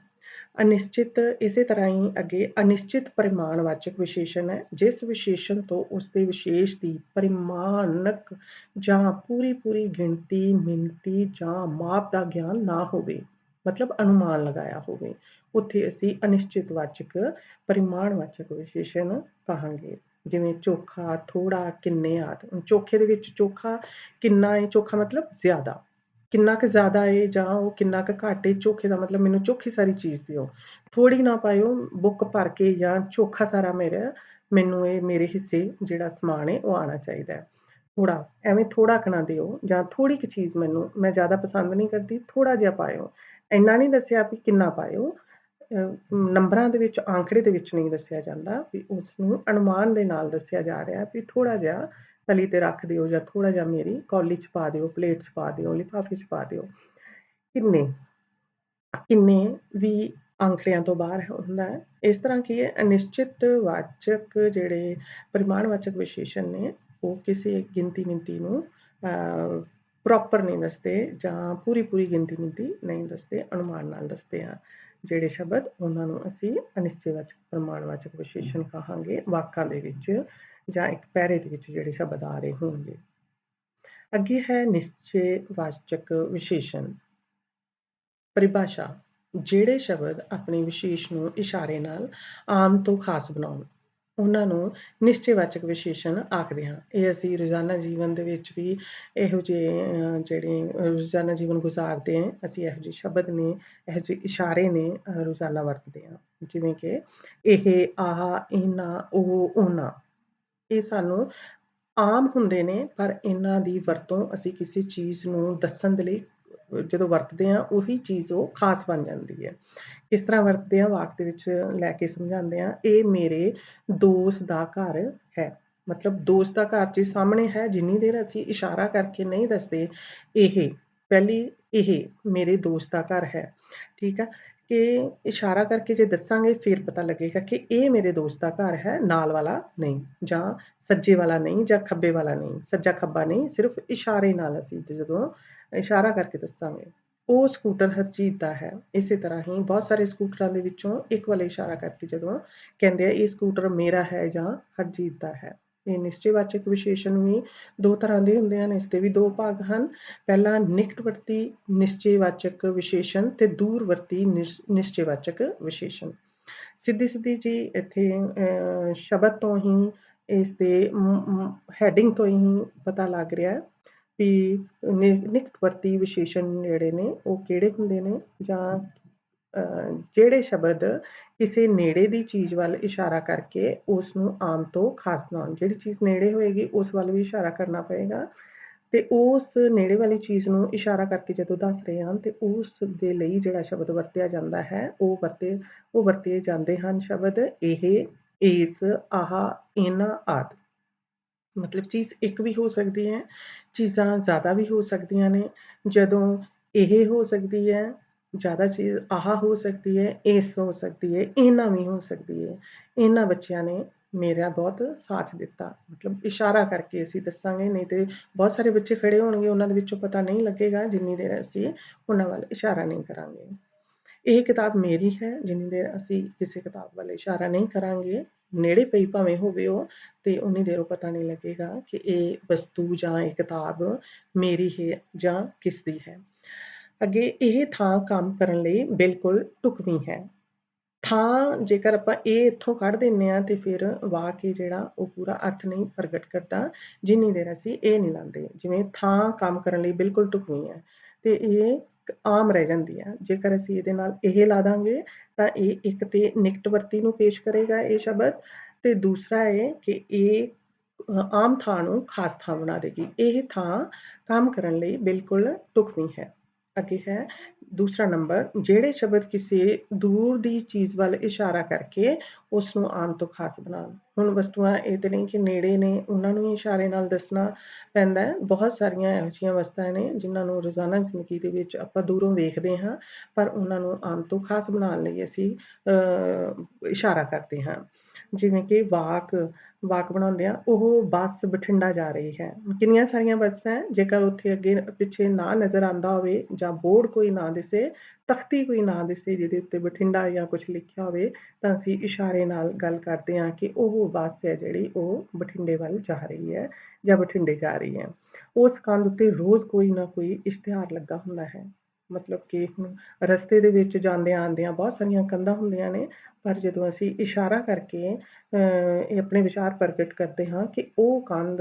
ਅਨਿਸ਼ਚਿਤ, ਇਸੇ ਤਰ੍ਹਾਂ ਹੀ ਅੱਗੇ ਅਨਿਸ਼ਚਿਤ ਪਰਿਮਾਣਵਾਚਕ ਵਿਸ਼ੇਸ਼ਣ ਹੈ, ਜਿਸ ਵਿਸ਼ੇਸ਼ਣ ਤੋਂ ਉਸ ਦੇ ਵਿਸ਼ੇਸ਼ ਦੀ ਪਰਿਮਾਣਕ ਜਾਂ ਪੂਰੀ ਪੂਰੀ ਗਿਣਤੀ ਮਿੰਤੀ ਜਾਂ ਮਾਪ ਦਾ ਗਿਆਨ ਨਾ ਹੋਵੇ। ਮਤਲਬ ਅਨੁਮਾਨ ਲਗਾਇਆ ਹੋਵੇ। ਉੱਥੇ ਅਸੀਂ ਅਨਿਸ਼ਚਿਤਵਾਚਕ ਪਰਿਮਾਣਵਾਚਕ ਵਿਸ਼ੇਸ਼ਣ ਕਹਾਂਗੇ ਜਿਵੇਂ ਚੋਖਾ, ਥੋੜਾ, ਕਿੰਨੇ ਆਦਿ। ਚੋਖੇ ਦੇ ਵਿੱਚ ਚੋਖਾ ਕਿੰਨਾ ਹੈ ਚੋਖਾ ਮਤਲਬ ਜ਼ਿਆਦਾ। ਕਿੰਨਾ ਕੁ ਜ਼ਿਆਦਾ ਹੈ ਜਾਂ ਉਹ ਕਿੰਨਾ ਕੁ ਘੱਟ ਹੈ ਚੋਖੇ ਦਾ ਮਤਲਬ ਮੈਨੂੰ ਚੋਖੀ ਸਾਰੀ ਚੀਜ਼ ਦਿਓ। ਥੋੜੀ ਨਾ ਪਾਇਓ, ਬੁੱਕ ਭਰ ਕੇ ਜਾਂ ਚੋਖਾ ਸਾਰਾ ਮੇਰਾ, ਮੈਨੂੰ ਇਹ ਮੇਰੇ ਹਿੱਸੇ ਜਿਹੜਾ ਸਮਾਨ ਹੈ ਉਹ ਆਣਾ ਚਾਹੀਦਾ ਹੈ। ਥੋੜਾ ਐਵੇਂ ਥੋੜਾ ਕਣਾ ਦਿਓ ਜਾਂ ਥੋੜੀ ਕੁ ਚੀਜ਼ ਮੈਨੂੰ, ਮੈਂ ਜ਼ਿਆਦਾ ਪਸੰਦ ਨਹੀਂ ਕਰਦੀ ਥੋੜਾ ਜਿਹਾ ਪਾਇਓ। ਇੰਨਾ ਨਹੀਂ ਦੱਸਿਆ ਵੀ ਕਿੰਨਾ ਪਾਇਓ। ਨੰਬਰਾਂ ਦੇ ਵਿੱਚ ਆંકੜੇ ਦੇ ਵਿੱਚ ਨਹੀਂ ਦੱਸਿਆ ਜਾਂਦਾ ਵੀ ਉਸ ਨੂੰ ਅਨੁਮਾਨ ਦੇ ਨਾਲ ਦੱਸਿਆ ਜਾ ਰਿਹਾ ਵੀ ਥੋੜਾ ਜਿਹਾ ਤਲੀ ਤੇ ਰੱਖ ਦਿਓ ਜਾਂ ਥੋੜਾ ਜਿਹਾ ਮੇਰੀ ਕੌਲੀ 'ਚ ਪਾ ਦਿਓ, ਪਲੇਟ 'ਚ ਪਾ ਦਿਓ, ਲਿਫਾਫੇ 'ਚ ਪਾ ਦਿਓ। ਕਿੰਨੇ? ਕਿੰਨੇ ਵੀ ਅੰਕੜਿਆਂ ਤੋਂ ਬਾਹਰ ਹੁੰਦਾ ਹੈ। ਇਸ ਤਰ੍ਹਾਂ ਕੀ ਹੈ? ਅਨਿਸ਼ਚਿਤ ਵਾਚਕ ਜਿਹੜੇ ਪਰਿਮਾਣਵਾਚਕ ਵਿਸ਼ੇਸ਼ਣ ਨੇ, ਉਹ ਕਿਸੇ ਗਿਣਤੀ ਮਿੰਤੀ ਨੂੰ ਪ੍ਰੋਪਰ ਨਹੀਂ ਦੱਸਦੇ ਜਾਂ ਪੂਰੀ ਪੂਰੀ ਗਿਣਤੀ ਮਿੰਤੀ ਨਹੀਂ ਦੱਸਦੇ, ਅਨੁਮਾਨ ਨਾਲ ਦੱਸਦੇ ਆ। ਜਿਹੜੇ ਸ਼ਬਦ ਉਹਨਾਂ ਨੂੰ ਅਸੀਂ ਅਨਿਸ਼ਚੈਵਾਚਕ ਪ੍ਰਮਾਣਵਾਚਕ ਵਿਸ਼ੇਸ਼ਣ ਕਹਾਂਗੇ, ਵਾਕਾਂ ਦੇ ਵਿੱਚ ਜਾਂ ਇੱਕ ਪੈਰੇ ਦੇ ਵਿੱਚ ਜਿਹੜੇ ਸ਼ਬਦ ਆ ਰਹੇ ਹੋਣਗੇ। ਅੱਗੇ ਹੈ ਨਿਸ਼ਚੈਵਾਚਕ ਵਿਸ਼ੇਸ਼ਣ। ਪਰਿਭਾਸ਼ਾ, ਜਿਹੜੇ ਸ਼ਬਦ ਆਪਣੇ ਵਿਸ਼ੇਸ਼ ਨੂੰ ਇਸ਼ਾਰੇ ਨਾਲ ਆਮ ਤੋਂ ਖਾਸ ਬਣਾਉਣ। ਉਹਨਾਂ ਨੂੰ ਨਿਸ਼ਚੈਵਾਚਕ ਵਿਸ਼ੇਸ਼ਣ ਆਖਦੇ ਹਾਂ। ਇਹ ਅਸੀਂ ਰੋਜ਼ਾਨਾ ਜੀਵਨ ਦੇ ਵਿੱਚ ਵੀ ਇਹੋ ਜਿਹੇ ਜਿਹੜੇ ਰੋਜ਼ਾਨਾ ਜੀਵਨ ਗੁਜ਼ਾਰਦੇ ਹਾਂ, ਅਸੀਂ ਇਹੋ ਜਿਹੇ ਸ਼ਬਦ ਨੇ, ਇਹੋ ਜਿਹੇ ਇਸ਼ਾਰੇ ਨੇ ਰੋਜ਼ਾਨਾ ਵਰਤਦੇ ਹਾਂ। ਜਿਵੇਂ ਕਿ ਇਹ, ਆਹ, ਇਹਨਾਂ, ਉਹ, ਉਹਨਾਂ। ਇਹ ਸਾਨੂੰ ਆਮ ਹੁੰਦੇ ਨੇ, ਪਰ ਇਹਨਾਂ ਦੀ ਵਰਤੋਂ ਅਸੀਂ ਕਿਸੇ ਚੀਜ਼ ਨੂੰ ਦੱਸਣ ਦੇ ਲਈ ਜਦੋਂ ਵਰਤਦੇ ਹਾਂ, ਉਹੀ ਚੀਜ਼ ਉਹ ਖਾਸ ਬਣ ਜਾਂਦੀ ਹੈ। ਕਿਸ ਤਰ੍ਹਾਂ ਵਰਤਦੇ ਹਾਂ, ਵਾਕ ਦੇ ਵਿੱਚ ਲੈ ਕੇ ਸਮਝਾਉਂਦੇ ਹਾਂ, ਇਹ ਮੇਰੇ ਦੋਸਤ ਦਾ ਘਰ ਹੈ। ਮਤਲਬ ਦੋਸਤ ਦਾ ਘਰ ਜੀ ਸਾਹਮਣੇ ਹੈ, ਜਿੰਨੀ ਦੇਰ ਅਸੀਂ ਇਸ਼ਾਰਾ ਕਰਕੇ ਨਹੀਂ ਦੱਸਦੇ, ਇਹ, ਪਹਿਲੀ ਇਹ ਮੇਰੇ ਦੋਸਤ ਦਾ ਘਰ ਹੈ। ਠੀਕ ਹੈ ਕਿ ਇਸ਼ਾਰਾ ਕਰਕੇ ਜੇ ਦੱਸਾਂਗੇ, ਫਿਰ ਪਤਾ ਲੱਗੇਗਾ ਕਿ ਇਹ ਮੇਰੇ ਦੋਸਤ ਦਾ ਘਰ ਹੈ, ਨਾਲ ਵਾਲਾ ਨਹੀਂ, ਜਾਂ ਸੱਜੇ ਵਾਲਾ ਨਹੀਂ, ਜਾਂ ਖੱਬੇ ਵਾਲਾ ਨਹੀਂ, ਸੱਜਾ ਖੱਬਾ ਨਹੀਂ, ਸਿਰਫ ਇਸ਼ਾਰੇ ਨਾਲ ਅਸੀਂ ਜਦੋਂ ਇਸ਼ਾਰਾ ਕਰਕੇ ਦੱਸਾਂਗੇ। ਉਹ ਸਕੂਟਰ ਹਰਜੀਤ ਦਾ ਹੈ। ਇਸੇ ਤਰ੍ਹਾਂ ਹੀ ਬਹੁਤ ਸਾਰੇ ਸਕੂਟਰਾਂ ਦੇ ਵਿੱਚੋਂ ਇੱਕ ਵਾਲੇ ਇਸ਼ਾਰਾ ਕਰਕੇ ਜਦੋਂ ਕਹਿੰਦੇ ਆ, ਇਹ ਸਕੂਟਰ ਮੇਰਾ ਹੈ ਜਾਂ ਹਰਜੀਤ ਦਾ ਹੈ। ਇਹ ਨਿਸ਼ਚੈਵਾਚਕ ਵਿਸ਼ੇਸ਼ਣ ਵੀ ਦੋ ਤਰ੍ਹਾਂ ਦੇ ਹੁੰਦੇ ਹਨ। ਇਸ ਦੇ ਵੀ ਦੋ ਭਾਗ ਹਨ। ਪਹਿਲਾ ਨਿਕਟਵਰਤੀ ਨਿਸ਼ਚੈਵਾਚਕ ਵਿਸ਼ੇਸ਼ਣ ਤੇ ਦੂਰਵਰਤੀ ਨਿਸ਼ਚੈਵਾਚਕ ਵਿਸ਼ੇਸ਼ਣ। ਸਿੱਧੀ ਸਿੱਧੀ ਜੀ ਇੱਥੇ ਸ਼ਬਦ ਤੋਂ ਹੀ ਇਸ ਦੇ ਹੈਡਿੰਗ ਤੋਂ ਹੀ ਪਤਾ ਲੱਗ ਰਿਹਾ ਹੈ। ਵੀ ਨਿਕਟਵਰਤੀ ਵਿਸ਼ੇਸ਼ਣ ਜਿਹੜੇ ਨੇ, ਉਹ ਕਿਹੜੇ ਹੁੰਦੇ ਨੇ? ਜਾਂ ਜਿਹੜੇ ਸ਼ਬਦ ਕਿਸੇ ਨੇੜੇ ਦੀ ਚੀਜ਼ ਵੱਲ ਇਸ਼ਾਰਾ ਕਰਕੇ ਉਸ ਨੂੰ ਆਮ ਤੋਂ ਖਾਸ ਬਣਾਉਣ। ਜਿਹੜੀ ਚੀਜ਼ ਨੇੜੇ ਹੋਏਗੀ, ਉਸ ਵੱਲ ਵੀ ਇਸ਼ਾਰਾ ਕਰਨਾ ਪਏਗਾ। ਤੇ ਉਸ ਨੇੜੇ ਵਾਲੀ ਚੀਜ਼ ਨੂੰ ਇਸ਼ਾਰਾ ਕਰਕੇ ਜਦੋਂ ਦੱਸ ਰਹੇ ਹਨ ਤੇ ਉਸ ਦੇ ਲਈ ਜਿਹੜਾ ਸ਼ਬਦ ਵਰਤਿਆ ਜਾਂਦਾ ਹੈ, ਉਹ ਵਰਤੇ ਉਹ ਵਰਤੇ ਜਾਂਦੇ ਹਨ ਸ਼ਬਦ ਇਹ, ਇਸ, ਆਹ, ਇਹਨਾਂ ਆਦਿ। ਮਤਲਬ ਚੀਜ਼ ਇੱਕ ਵੀ ਹੋ ਸਕਦੀ ਹੈ, ਚੀਜ਼ਾਂ ਜ਼ਿਆਦਾ ਵੀ ਹੋ ਸਕਦੀਆਂ ਨੇ, ਜਦੋਂ ਇਹ ਹੋ ਸਕਦੀ ਹੈ, ਜ਼ਿਆਦਾ ਚੀਜ਼ ਆਹ ਹੋ ਸਕਦੀ ਹੈ, ਇਸ ਹੋ ਸਕਦੀ ਹੈ, ਇਹਨਾਂ ਵੀ ਹੋ ਸਕਦੀ ਹੈ, ਇਹਨਾਂ ਬੱਚਿਆਂ ਨੇ ਮੇਰਾ ਬਹੁਤ ਸਾਥ ਦਿੱਤਾ। ਮਤਲਬ ਇਸ਼ਾਰਾ ਕਰਕੇ ਅਸੀਂ ਦੱਸਾਂਗੇ, ਨਹੀਂ ਤੇ ਬਹੁਤ ਸਾਰੇ ਬੱਚੇ ਖੜੇ ਹੋਣਗੇ, ਉਹਨਾਂ ਦੇ ਵਿੱਚੋਂ ਪਤਾ ਨਹੀਂ ਲੱਗੇਗਾ, ਜਿੰਨੀ ਦੇਰ ਅਸੀਂ ਉਹਨਾਂ ਵੱਲ ਇਸ਼ਾਰਾ ਨਹੀਂ ਕਰਾਂਗੇ। ਇਹ ਕਿਤਾਬ ਮੇਰੀ ਹੈ, ਜਿੰਨੀ ਦੇਰ ਅਸੀਂ ਕਿਸੇ ਕਿਤਾਬ ਵੱਲ ਇਸ਼ਾਰਾ ਨਹੀਂ ਕਰਾਂਗੇ। ਨੇੜੇ ਪਈ ਭਾਵੇਂ ਹੋਵੇ ਉਹ, ਤੇ ਉਨੀ ਦੇਰ ਉਹ ਪਤਾ ਨਹੀਂ ਲੱਗੇਗਾ ਕਿ ਇਹ ਵਸਤੂ ਜਾਂ ਇਹ ਕਿਤਾਬ ਮੇਰੀ ਹੈ ਜਾਂ ਕਿਸ ਦੀ ਹੈ। ਅੱਗੇ ਇਹ ਥਾਂ ਕੰਮ ਕਰਨ ਲਈ ਬਿਲਕੁਲ ਢੁਕਵੀਂ ਹੈ। ਥਾਂ ਜੇਕਰ ਆਪਾਂ ਇਹ ਇੱਥੋਂ ਕੱਢ ਦਿੰਨੇ ਆ ਤੇ ਫਿਰ ਵਾਕ ਹੀ ਜਿਹੜਾ ਉਹ ਪੂਰਾ ਅਰਥ ਨਹੀਂ ਪ੍ਰਗਟ ਕਰਦਾ, ਜਿੰਨੀ ਦੇਰ ਅਸੀਂ ਇਹ ਨਹੀਂ ਲਾਉਂਦੇ ਜਿਵੇਂ ਥਾਂ ਕੰਮ ਕਰਨ ਲਈ ਬਿਲਕੁਲ ਢੁਕਵੀਂ ਹੈ ਤੇ ਇਹ ਆਮ ਰਹਿ ਜਾਂਦੀ ਹੈ। ਜੇਕਰ ਅਸੀਂ ਇਹਦੇ ਨਾਲ ਇਹ ਲਾ ਦਾਂਗੇ ਤਾਂ ਇਹ ਇੱਕ ਤੇ ਨਿਕਟਵਰਤੀ ਨੂੰ ਪੇਸ਼ ਕਰੇਗਾ ਇਹ ਸ਼ਬਦ ਤੇ ਦੂਸਰਾ ਇਹ ਕਿ ਇਹ ਆਮ ਥਾਂ ਨੂੰ ਖਾਸ ਥਾਂ ਬਣਾ ਦੇਗੀ। ਇਹ ਥਾਂ ਕੰਮ ਕਰਨ ਲਈ ਬਿਲਕੁਲ ਢੁਕਵੀਂ ਹੈ। ਅੱਗੇ ਹੈ ਦੂਸਰਾ ਨੰਬਰ, ਜਿਹੜੇ ਸ਼ਬਦ ਕਿਸੇ ਦੂਰ ਦੀ ਚੀਜ਼ ਵੱਲ ਇਸ਼ਾਰਾ ਕਰਕੇ ਉਸ ਨੂੰ ਆਮ ਤੋਂ ਖਾਸ ਬਣਾਉਣ। ਹੁਣ ਵਸਤੂਆਂ ਇਹ ਤੇ ਨਹੀਂ ਕਿ ਨੇੜੇ ਨੇ, ਉਹਨਾਂ ਨੂੰ ਇਸ਼ਾਰੇ ਨਾਲ ਦੱਸਣਾ ਪੈਂਦਾ ਹੈ। ਬਹੁਤ ਸਾਰੀਆਂ ਇਹੋ ਜਿਹੀਆਂ ਵਸਤਾਂ ਨੇ ਜਿਨ੍ਹਾਂ ਨੂੰ ਰੋਜ਼ਾਨਾ ਜ਼ਿੰਦਗੀ ਦੇ ਵਿੱਚ ਆਪਾਂ ਦੂਰੋਂ ਵੇਖਦੇ ਹਾਂ, ਪਰ ਉਹਨਾਂ ਨੂੰ ਆਮ ਤੋਂ ਖਾਸ ਬਣਾਉਣ ਲਈ ਅਸੀਂ ਇਸ਼ਾਰਾ ਕਰਦੇ ਹਾਂ। ਜਿਵੇਂ ਕਿ ਵਾਕ ਵਾਕ ਬਣਾਉਂਦੇ ਆ, ਉਹ ਬੱਸ ਬਠਿੰਡਾ ਜਾ ਰਹੀ ਹੈ। ਕਿੰਨੀਆਂ ਸਾਰੀਆਂ ਬੱਸਾਂ ਹੈ, ਜੇਕਰ ਉੱਥੇ ਅੱਗੇ ਪਿੱਛੇ ਨਾ ਨਜ਼ਰ ਆਂਦਾ ਹੋਵੇ ਜਾਂ ਬੋਰਡ ਕੋਈ ਨਾ ਦਿਸੇ, ਤਖਤੀ ਕੋਈ ਨਾ ਦਿਸੇ ਜਿਹਦੇ ਉੱਤੇ ਬਠਿੰਡਾ ਜਾਂ ਕੁਝ ਲਿਖਿਆ ਹੋਵੇ, ਤਾਂ ਅਸੀਂ ਇਸ਼ਾਰੇ ਨਾਲ ਗੱਲ ਕਰਦੇ ਹਾਂ ਕਿ ਉਹ ਬੱਸ ਹੈ ਜਿਹੜੀ ਉਹ ਬਠਿੰਡੇ ਵੱਲ ਜਾ ਰਹੀ ਹੈ ਜਾਂ ਬਠਿੰਡੇ ਜਾ ਰਹੀ ਹੈ। ਉਸ ਕੰਧ ਉੱਤੇ ਰੋਜ਼ ਕੋਈ ਨਾ ਕੋਈ ਇਸ਼ਤਿਹਾਰ ਲੱਗਾ ਹੁੰਦਾ ਹੈ। ਮਤਲਬ ਕਿ ਹੁਣ ਰਸਤੇ ਦੇ ਵਿੱਚ ਜਾਂਦਿਆਂ ਆਉਂਦਿਆਂ ਬਹੁਤ ਸਾਰੀਆਂ ਕੰਧਾਂ ਹੁੰਦੀਆਂ ਨੇ, ਪਰ ਜਦੋਂ ਅਸੀਂ ਇਸ਼ਾਰਾ ਕਰਕੇ ਇਹ ਆਪਣੇ ਵਿਚਾਰ ਪ੍ਰਗਟ ਕਰਦੇ ਹਾਂ ਕਿ ਉਹ ਕੰਧ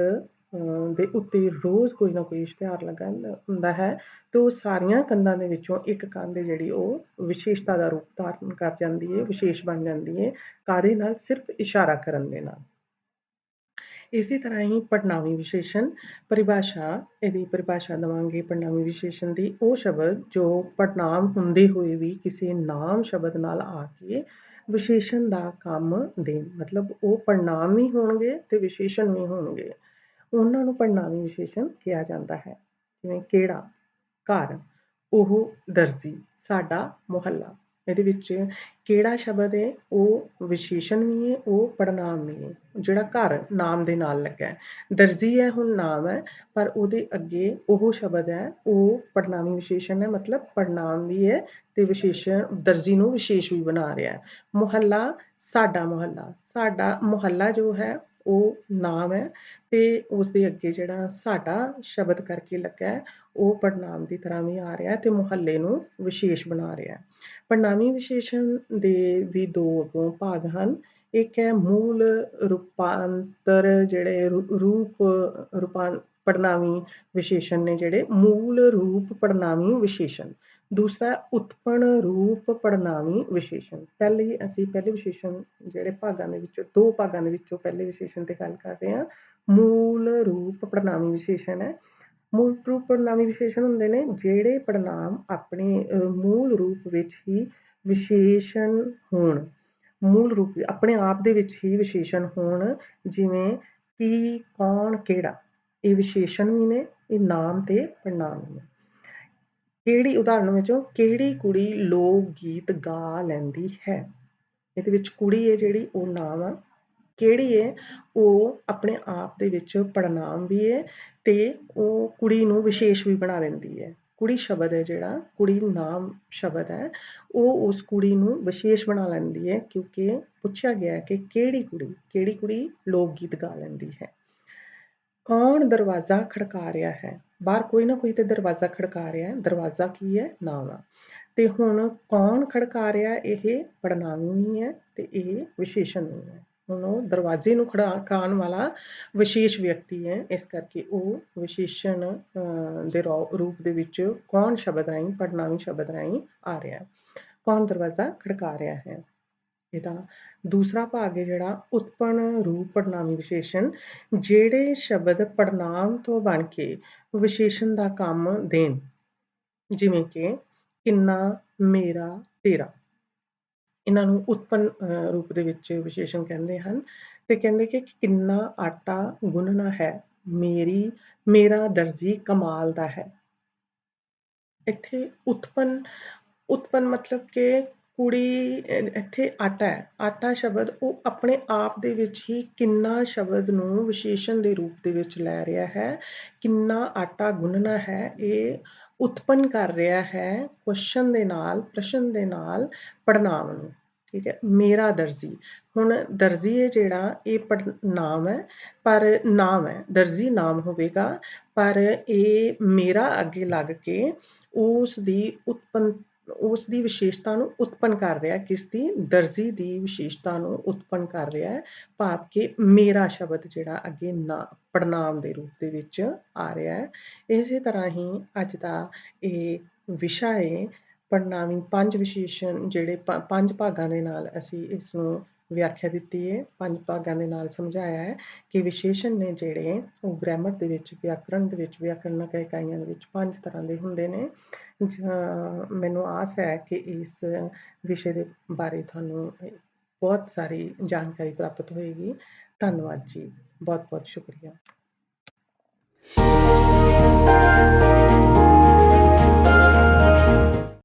ਦੇ ਉੱਤੇ ਰੋਜ਼ ਕੋਈ ਨਾ ਕੋਈ ਇਸ਼ਤਿਹਾਰ ਲੱਗਾ ਹੁੰਦਾ ਹੈ, ਤੇ ਉਹ ਸਾਰੀਆਂ ਕੰਧਾਂ ਦੇ ਵਿੱਚੋਂ ਇੱਕ ਕੰਧ ਜਿਹੜੀ ਉਹ ਵਿਸ਼ੇਸ਼ਤਾ ਦਾ ਰੂਪ ਧਾਰਨ ਕਰ ਜਾਂਦੀ ਹੈ, ਵਿਸ਼ੇਸ਼ ਬਣ ਜਾਂਦੀ ਹੈ ਕਾਰੇ ਨਾਲ? ਸਿਰਫ ਇਸ਼ਾਰਾ ਕਰਨ ਦੇ ਨਾਲ। ਇਸੇ ਤਰ੍ਹਾਂ ਹੀ ਪੜਨਾਵੀ ਵਿਸ਼ੇਸ਼ਣ ਪਰਿਭਾਸ਼ਾ, ਇਹਦੀ ਪਰਿਭਾਸ਼ਾ ਦਵਾਂਗੇ ਪੜਨਾਵੀ ਵਿਸ਼ੇਸ਼ਣ ਦੀ। ਉਹ ਸ਼ਬਦ ਜੋ ਪੜਨਾਮ ਹੁੰਦੇ ਹੋਏ ਵੀ ਕਿਸੇ ਨਾਮ ਸ਼ਬਦ ਨਾਲ ਆ ਕੇ ਵਿਸ਼ੇਸ਼ਣ ਦਾ ਕੰਮ ਦੇਣ ਮਤਲਬ ਉਹ ਪੜਨਾਮ ਵੀ ਹੋਣਗੇ ਤੇ ਵਿਸ਼ੇਸ਼ਣ ਵੀ ਹੋਣਗੇ। ਉਹਨਾਂ ਨੂੰ ਪੜਨਾਮੀ ਵਿਸ਼ੇਸ਼ਣ ਕਿਹਾ ਜਾਂਦਾ ਹੈ। ਜਿਵੇਂ ਕਿਹੜਾ? ਘਰ। ਉਹ ਦਰਜੀ। ਸਾਡਾ ਮੁਹੱਲਾ। ਇਹਦੇ ਵਿੱਚ ਕਿਹੜਾ ਸ਼ਬਦ ਹੈ, ਉਹ ਵਿਸ਼ੇਸ਼ਣ ਵੀ ਹੈ, ਉਹ ਪੜਨਾਮ ਵੀ ਹੈ, ਜਿਹੜਾ ਘਰ ਨਾਮ ਦੇ ਨਾਲ ਲੱਗਾ ਹੈ। ਦਰਜੀ ਹੈ, ਹੁਣ ਨਾਮ ਹੈ, ਪਰ ਉਹਦੇ ਅੱਗੇ ਉਹ ਸ਼ਬਦ ਹੈ, ਉਹ ਪੜਨਾਮੀ ਵਿਸ਼ੇਸ਼ਣ ਹੈ, ਮਤਲਬ ਪੜਨਾਮ ਵੀ ਹੈ ਤੇ ਵਿਸ਼ੇਸ਼ਣ, ਦਰਜੀ ਨੂੰ ਵਿਸ਼ੇਸ਼ ਵੀ ਬਣਾ ਰਿਹਾ ਹੈ। ਮੁਹੱਲਾ, ਸਾਡਾ ਮੁਹੱਲਾ ਸਾਡਾ ਮੁਹੱਲਾ ਜੋ ਹੈ, ਉਹ ਨਾਮ ਹੈ ਤੇ ਉਸ ਦੇ ਅੱਗੇ ਜਿਹੜਾ ਸਾਡਾ ਸ਼ਬਦ ਕਰਕੇ ਲੱਗਾ ਹੈ, ਉਹ ਪੜਨਾਮ ਦੀ ਤਰ੍ਹਾਂ ਵੀ ਆ ਰਿਹਾ ਤੇ ਮੁਹੱਲੇ ਨੂੰ ਵਿਸ਼ੇਸ਼ ਬਣਾ ਰਿਹਾ ਪੜਨਾਮੀ ਵਿਸ਼ੇਸ਼ਣ ਦੇ ਵੀ ਦੋ ਅੱਗੋਂ ਭਾਗ ਹਨ। ਇੱਕ ਹੈ ਮੂਲ ਰੂਪਾਂਤਰ ਜਿਹੜੇ ਰੂਪ ਰੂਪਾਂ ਪੜਨਾਵੀ ਵਿਸ਼ੇਸ਼ਣ ਨੇ ਜਿਹੜੇ, ਮੂਲ ਰੂਪ ਪੜਨਾਵੀ ਵਿਸ਼ੇਸ਼ਣ। ਦੂਸਰਾ ਉਤਪੰਨ ਰੂਪ ਪੜਨਾਮੀ ਵਿਸ਼ੇਸ਼ਣ। ਪਹਿਲੇ ਅਸੀਂ ਪਹਿਲੇ ਵਿਸ਼ੇਸ਼ਣ ਜਿਹੜੇ ਭਾਗਾਂ ਦੇ ਵਿੱਚੋਂ, ਦੋ ਭਾਗਾਂ ਦੇ ਵਿੱਚੋਂ ਪਹਿਲੇ ਵਿਸ਼ੇਸ਼ਣ ਤੇ ਗੱਲ ਕਰ ਰਹੇ ਹਾਂ। ਮੂਲ ਰੂਪ ਪੜ੍ਹਨਾਵੀ ਵਿਸ਼ੇਸ਼ਣ ਹੈ। ਮੂਲ ਰੂਪ ਪੜ੍ਹਨਾਵੀ ਵਿਸ਼ੇਸ਼ਣ ਹੁੰਦੇ ਨੇ, ਜਿਹੜੇ ਪੜਨਾਮ ਆਪਣੇ ਮੂਲ ਰੂਪ ਵਿੱਚ ਹੀ ਵਿਸ਼ੇਸ਼ਣ ਹੋਣ। ਮੂਲ ਰੂਪ ਆਪਣੇ ਆਪ ਦੇ ਵਿੱਚ ਹੀ ਵਿਸ਼ੇਸ਼ਣ ਹੋਣ, ਜਿਵੇਂ ਕੀ, ਕੌਣ, ਕਿਹੜਾ। ਇਹ ਵਿਸ਼ੇਸ਼ਣ ਵੀ ਨੇ, ਇਹ ਨਾਮ ਤੇ ਪੜ੍ਹਨਾਮ ਨੇ। ਕਿਹੜੀ ਉਦਾਹਰਨ ਵਿੱਚੋਂ ਕਿਹੜੀ ਕੁੜੀ ਲੋਕ ਗੀਤ ਗਾ ਲੈਂਦੀ ਹੈ? ਇਹਦੇ ਵਿੱਚ ਕੁੜੀ ਹੈ ਜਿਹੜੀ, ਉਹ ਨਾਮ ਆ। ਕਿਹੜੀ ਹੈ? ਉਹ ਆਪਣੇ ਆਪ ਦੇ ਵਿੱਚ ਪੜਨਾਮ ਵੀ ਹੈ ਤੇ ਉਹ ਕੁੜੀ ਨੂੰ ਵਿਸ਼ੇਸ਼ ਵੀ ਬਣਾ ਦਿੰਦੀ ਹੈ। ਕੁੜੀ ਸ਼ਬਦ ਹੈ ਜਿਹੜਾ, ਕੁੜੀ ਨਾਮ ਸ਼ਬਦ ਹੈ। ਉਹ ਉਸ ਕੁੜੀ ਨੂੰ ਵਿਸ਼ੇਸ਼ ਬਣਾ ਲੈਂਦੀ ਹੈ ਕਿਉਂਕਿ ਪੁੱਛਿਆ ਗਿਆ ਹੈ ਕਿ ਕਿਹੜੀ ਕੁੜੀ ਕਿਹੜੀ ਕੁੜੀ ਲੋਕ ਗੀਤ ਗਾ ਲੈਂਦੀ ਹੈ। ਕੌਣ ਦਰਵਾਜ਼ਾ ਖੜਕਾ ਰਿਹਾ ਹੈ? ਬਾਹਰ ਕੋਈ ਨਾ ਕੋਈ ਤੇ ਦਰਵਾਜ਼ਾ ਖੜਕਾ ਰਿਹਾ ਹੈ। ਦਰਵਾਜ਼ਾ ਕੀ ਹੈ? ਨਾਮ ਆ। ਤੇ ਹੁਣ ਕੌਣ ਖੜਕਾ ਰਿਹਾ? ਇਹ ਪੜਨਾਮੀ ਨਹੀਂ ਹੈ ਤੇ ਇਹ ਵਿਸ਼ੇਸ਼ਣ ਨਹੀਂ ਹੈ। ਹੁਣ ਉਹ ਦਰਵਾਜ਼ੇ ਨੂੰ ਖੜਕਾਉਣ ਵਾਲਾ ਵਿਸ਼ੇਸ਼ ਵਿਅਕਤੀ ਹੈ। ਇਸ ਕਰਕੇ ਉਹ ਵਿਸ਼ੇਸ਼ਣ ਦੇ ਰੋ- ਰੂਪ ਦੇ ਵਿੱਚ ਕੌਣ ਸ਼ਬਦ ਰਾਹੀਂ ਪੜਨਾਮੀ ਸ਼ਬਦ ਰਾਹੀਂ ਆ ਰਿਹਾ ਹੈ? ਕੌਣ ਦਰਵਾਜ਼ਾ ਖੜਕਾ ਰਿਹਾ ਹੈ? ਇਹਦਾ ਦੂਸਰਾ ਭਾਗ ਹੈ ਜਿਹੜਾ ਉਤਪੰਨ ਰੂਪ ਪੜਨਾਮੀ ਵਿਸ਼ੇਸ਼ਣ, ਜਿਹੜੇ ਸ਼ਬਦ ਪੜਨਾਮ ਤੋਂ ਬਣ ਕੇ ਵਿਸ਼ੇਸ਼ਣ ਦਾ ਕੰਮ ਦੇਣ। ਜਿਵੇਂ ਕਿ ਕਿੰਨਾ, ਮੇਰਾ, ਤੇਰਾ। ਇਹਨਾਂ ਨੂੰ ਉਤਪੰਨ ਅ, ਰੂਪ ਦੇ ਵਿੱਚ ਵਿਸ਼ੇਸ਼ਣ ਕਹਿੰਦੇ ਹਨ ਤੇ ਕਹਿੰਦੇ ਕਿ ਕਿੰਨਾ ਆਟਾ ਗੁੰਨਣਾ ਹੈ ਮੇਰੀ ਮੇਰਾ ਦਰਜੀ ਕਮਾਲ ਦਾ ਹੈ। ਇੱਥੇ ਉਤਪੰਨ ਉਤਪੰਨ ਮਤਲਬ ਕਿ ਕੁੜੀ ਇੱਥੇ ਆਟਾ ਹੈ। ਆਟਾ ਸ਼ਬਦ ਉਹ ਆਪਣੇ ਆਪ ਦੇ ਵਿੱਚ ਹੀ ਕਿੰਨਾ ਸ਼ਬਦ ਨੂੰ ਵਿਸ਼ੇਸ਼ਣ ਦੇ ਰੂਪ ਦੇ ਵਿੱਚ ਲੈ ਰਿਹਾ ਹੈ ਕਿੰਨਾ ਆਟਾ ਗੁੰਨਣਾ ਹੈ ਇਹ ਉਤਪੰਨ ਕਰ ਰਿਹਾ ਹੈ ਕੁਐਸਚਨ ਦੇ ਨਾਲ ਪ੍ਰਸ਼ਨ ਦੇ ਨਾਲ ਪੜਨਾਮ ਨੂੰ। ਠੀਕ ਹੈ, ਮੇਰਾ ਦਰਜੀ। ਹੁਣ ਦਰਜੀ ਹੈ ਜਿਹੜਾ, ਇਹ ਪੜਨਾਮ ਹੈ, ਪਰ ਨਾਮ ਹੈ, ਦਰਜੀ ਨਾਮ ਹੋਵੇਗਾ, ਪਰ ਇਹ ਮੇਰਾ ਅੱਗੇ ਲੱਗ ਕੇ ਉਸ ਦੀ ਉਤਪੰਨ, ਉਸ ਦੀ ਵਿਸ਼ੇਸ਼ਤਾ ਨੂੰ ਉਤਪੰਨ ਕਰ ਰਿਹਾ ਕਿਸ ਦੀ? ਦਰਜੀ ਦੀ ਵਿਸ਼ੇਸ਼ਤਾ ਨੂੰ ਉਤਪੰਨ ਕਰ ਰਿਹਾ ਹੈ, ਭਾਵ ਕਿ ਮੇਰਾ ਸ਼ਬਦ ਜਿਹੜਾ ਅੱਗੇ ਨਾ ਪੜਨਾਮ ਦੇ ਰੂਪ ਦੇ ਵਿੱਚ ਆ ਰਿਹਾ ਹੈ। ਇਸੇ ਤਰ੍ਹਾਂ ਹੀ ਅੱਜ ਦਾ ਇਹ ਵਿਸ਼ਾ ਹੈ ਪੜਨਾਮੀ ਪੰਜ ਵਿਸ਼ੇਸ਼ਣ ਜਿਹੜੇ ਪ- ਪੰਜ ਭਾਗਾਂ ਦੇ ਨਾਲ ਅਸੀਂ ਇਸ ਨੂੰ ਵਿਆਖਿਆ ਦਿੱਤੀ ਹੈ ਪੰਜ ਭਾਗਾਂ ਦੇ ਨਾਲ ਸਮਝਾਇਆ ਹੈ ਕਿ ਵਿਸ਼ੇਸ਼ਣ ਨੇ ਜਿਹੜੇ ਉਹ ਗ੍ਰਾਮਰ ਦੇ ਵਿੱਚ, ਵਿਆਕਰਣ ਦੇ ਵਿੱਚ, ਵਿਆਕਰਣਕ ਇਕਾਈਆਂ ਦੇ ਵਿੱਚ ਪੰਜ ਤਰ੍ਹਾਂ ਦੇ ਹੁੰਦੇ ਨੇ। ਮੈਨੂੰ ਆਸ ਹੈ ਕਿ ਇਸ ਵਿਸ਼ੇ ਦੇ ਬਾਰੇ ਤੁਹਾਨੂੰ ਬਹੁਤ ਸਾਰੀ ਜਾਣਕਾਰੀ ਪ੍ਰਾਪਤ ਹੋਏਗੀ। ਧੰਨਵਾਦ ਜੀ। ਬਹੁਤ ਬਹੁਤ ਸ਼ੁਕਰੀਆ।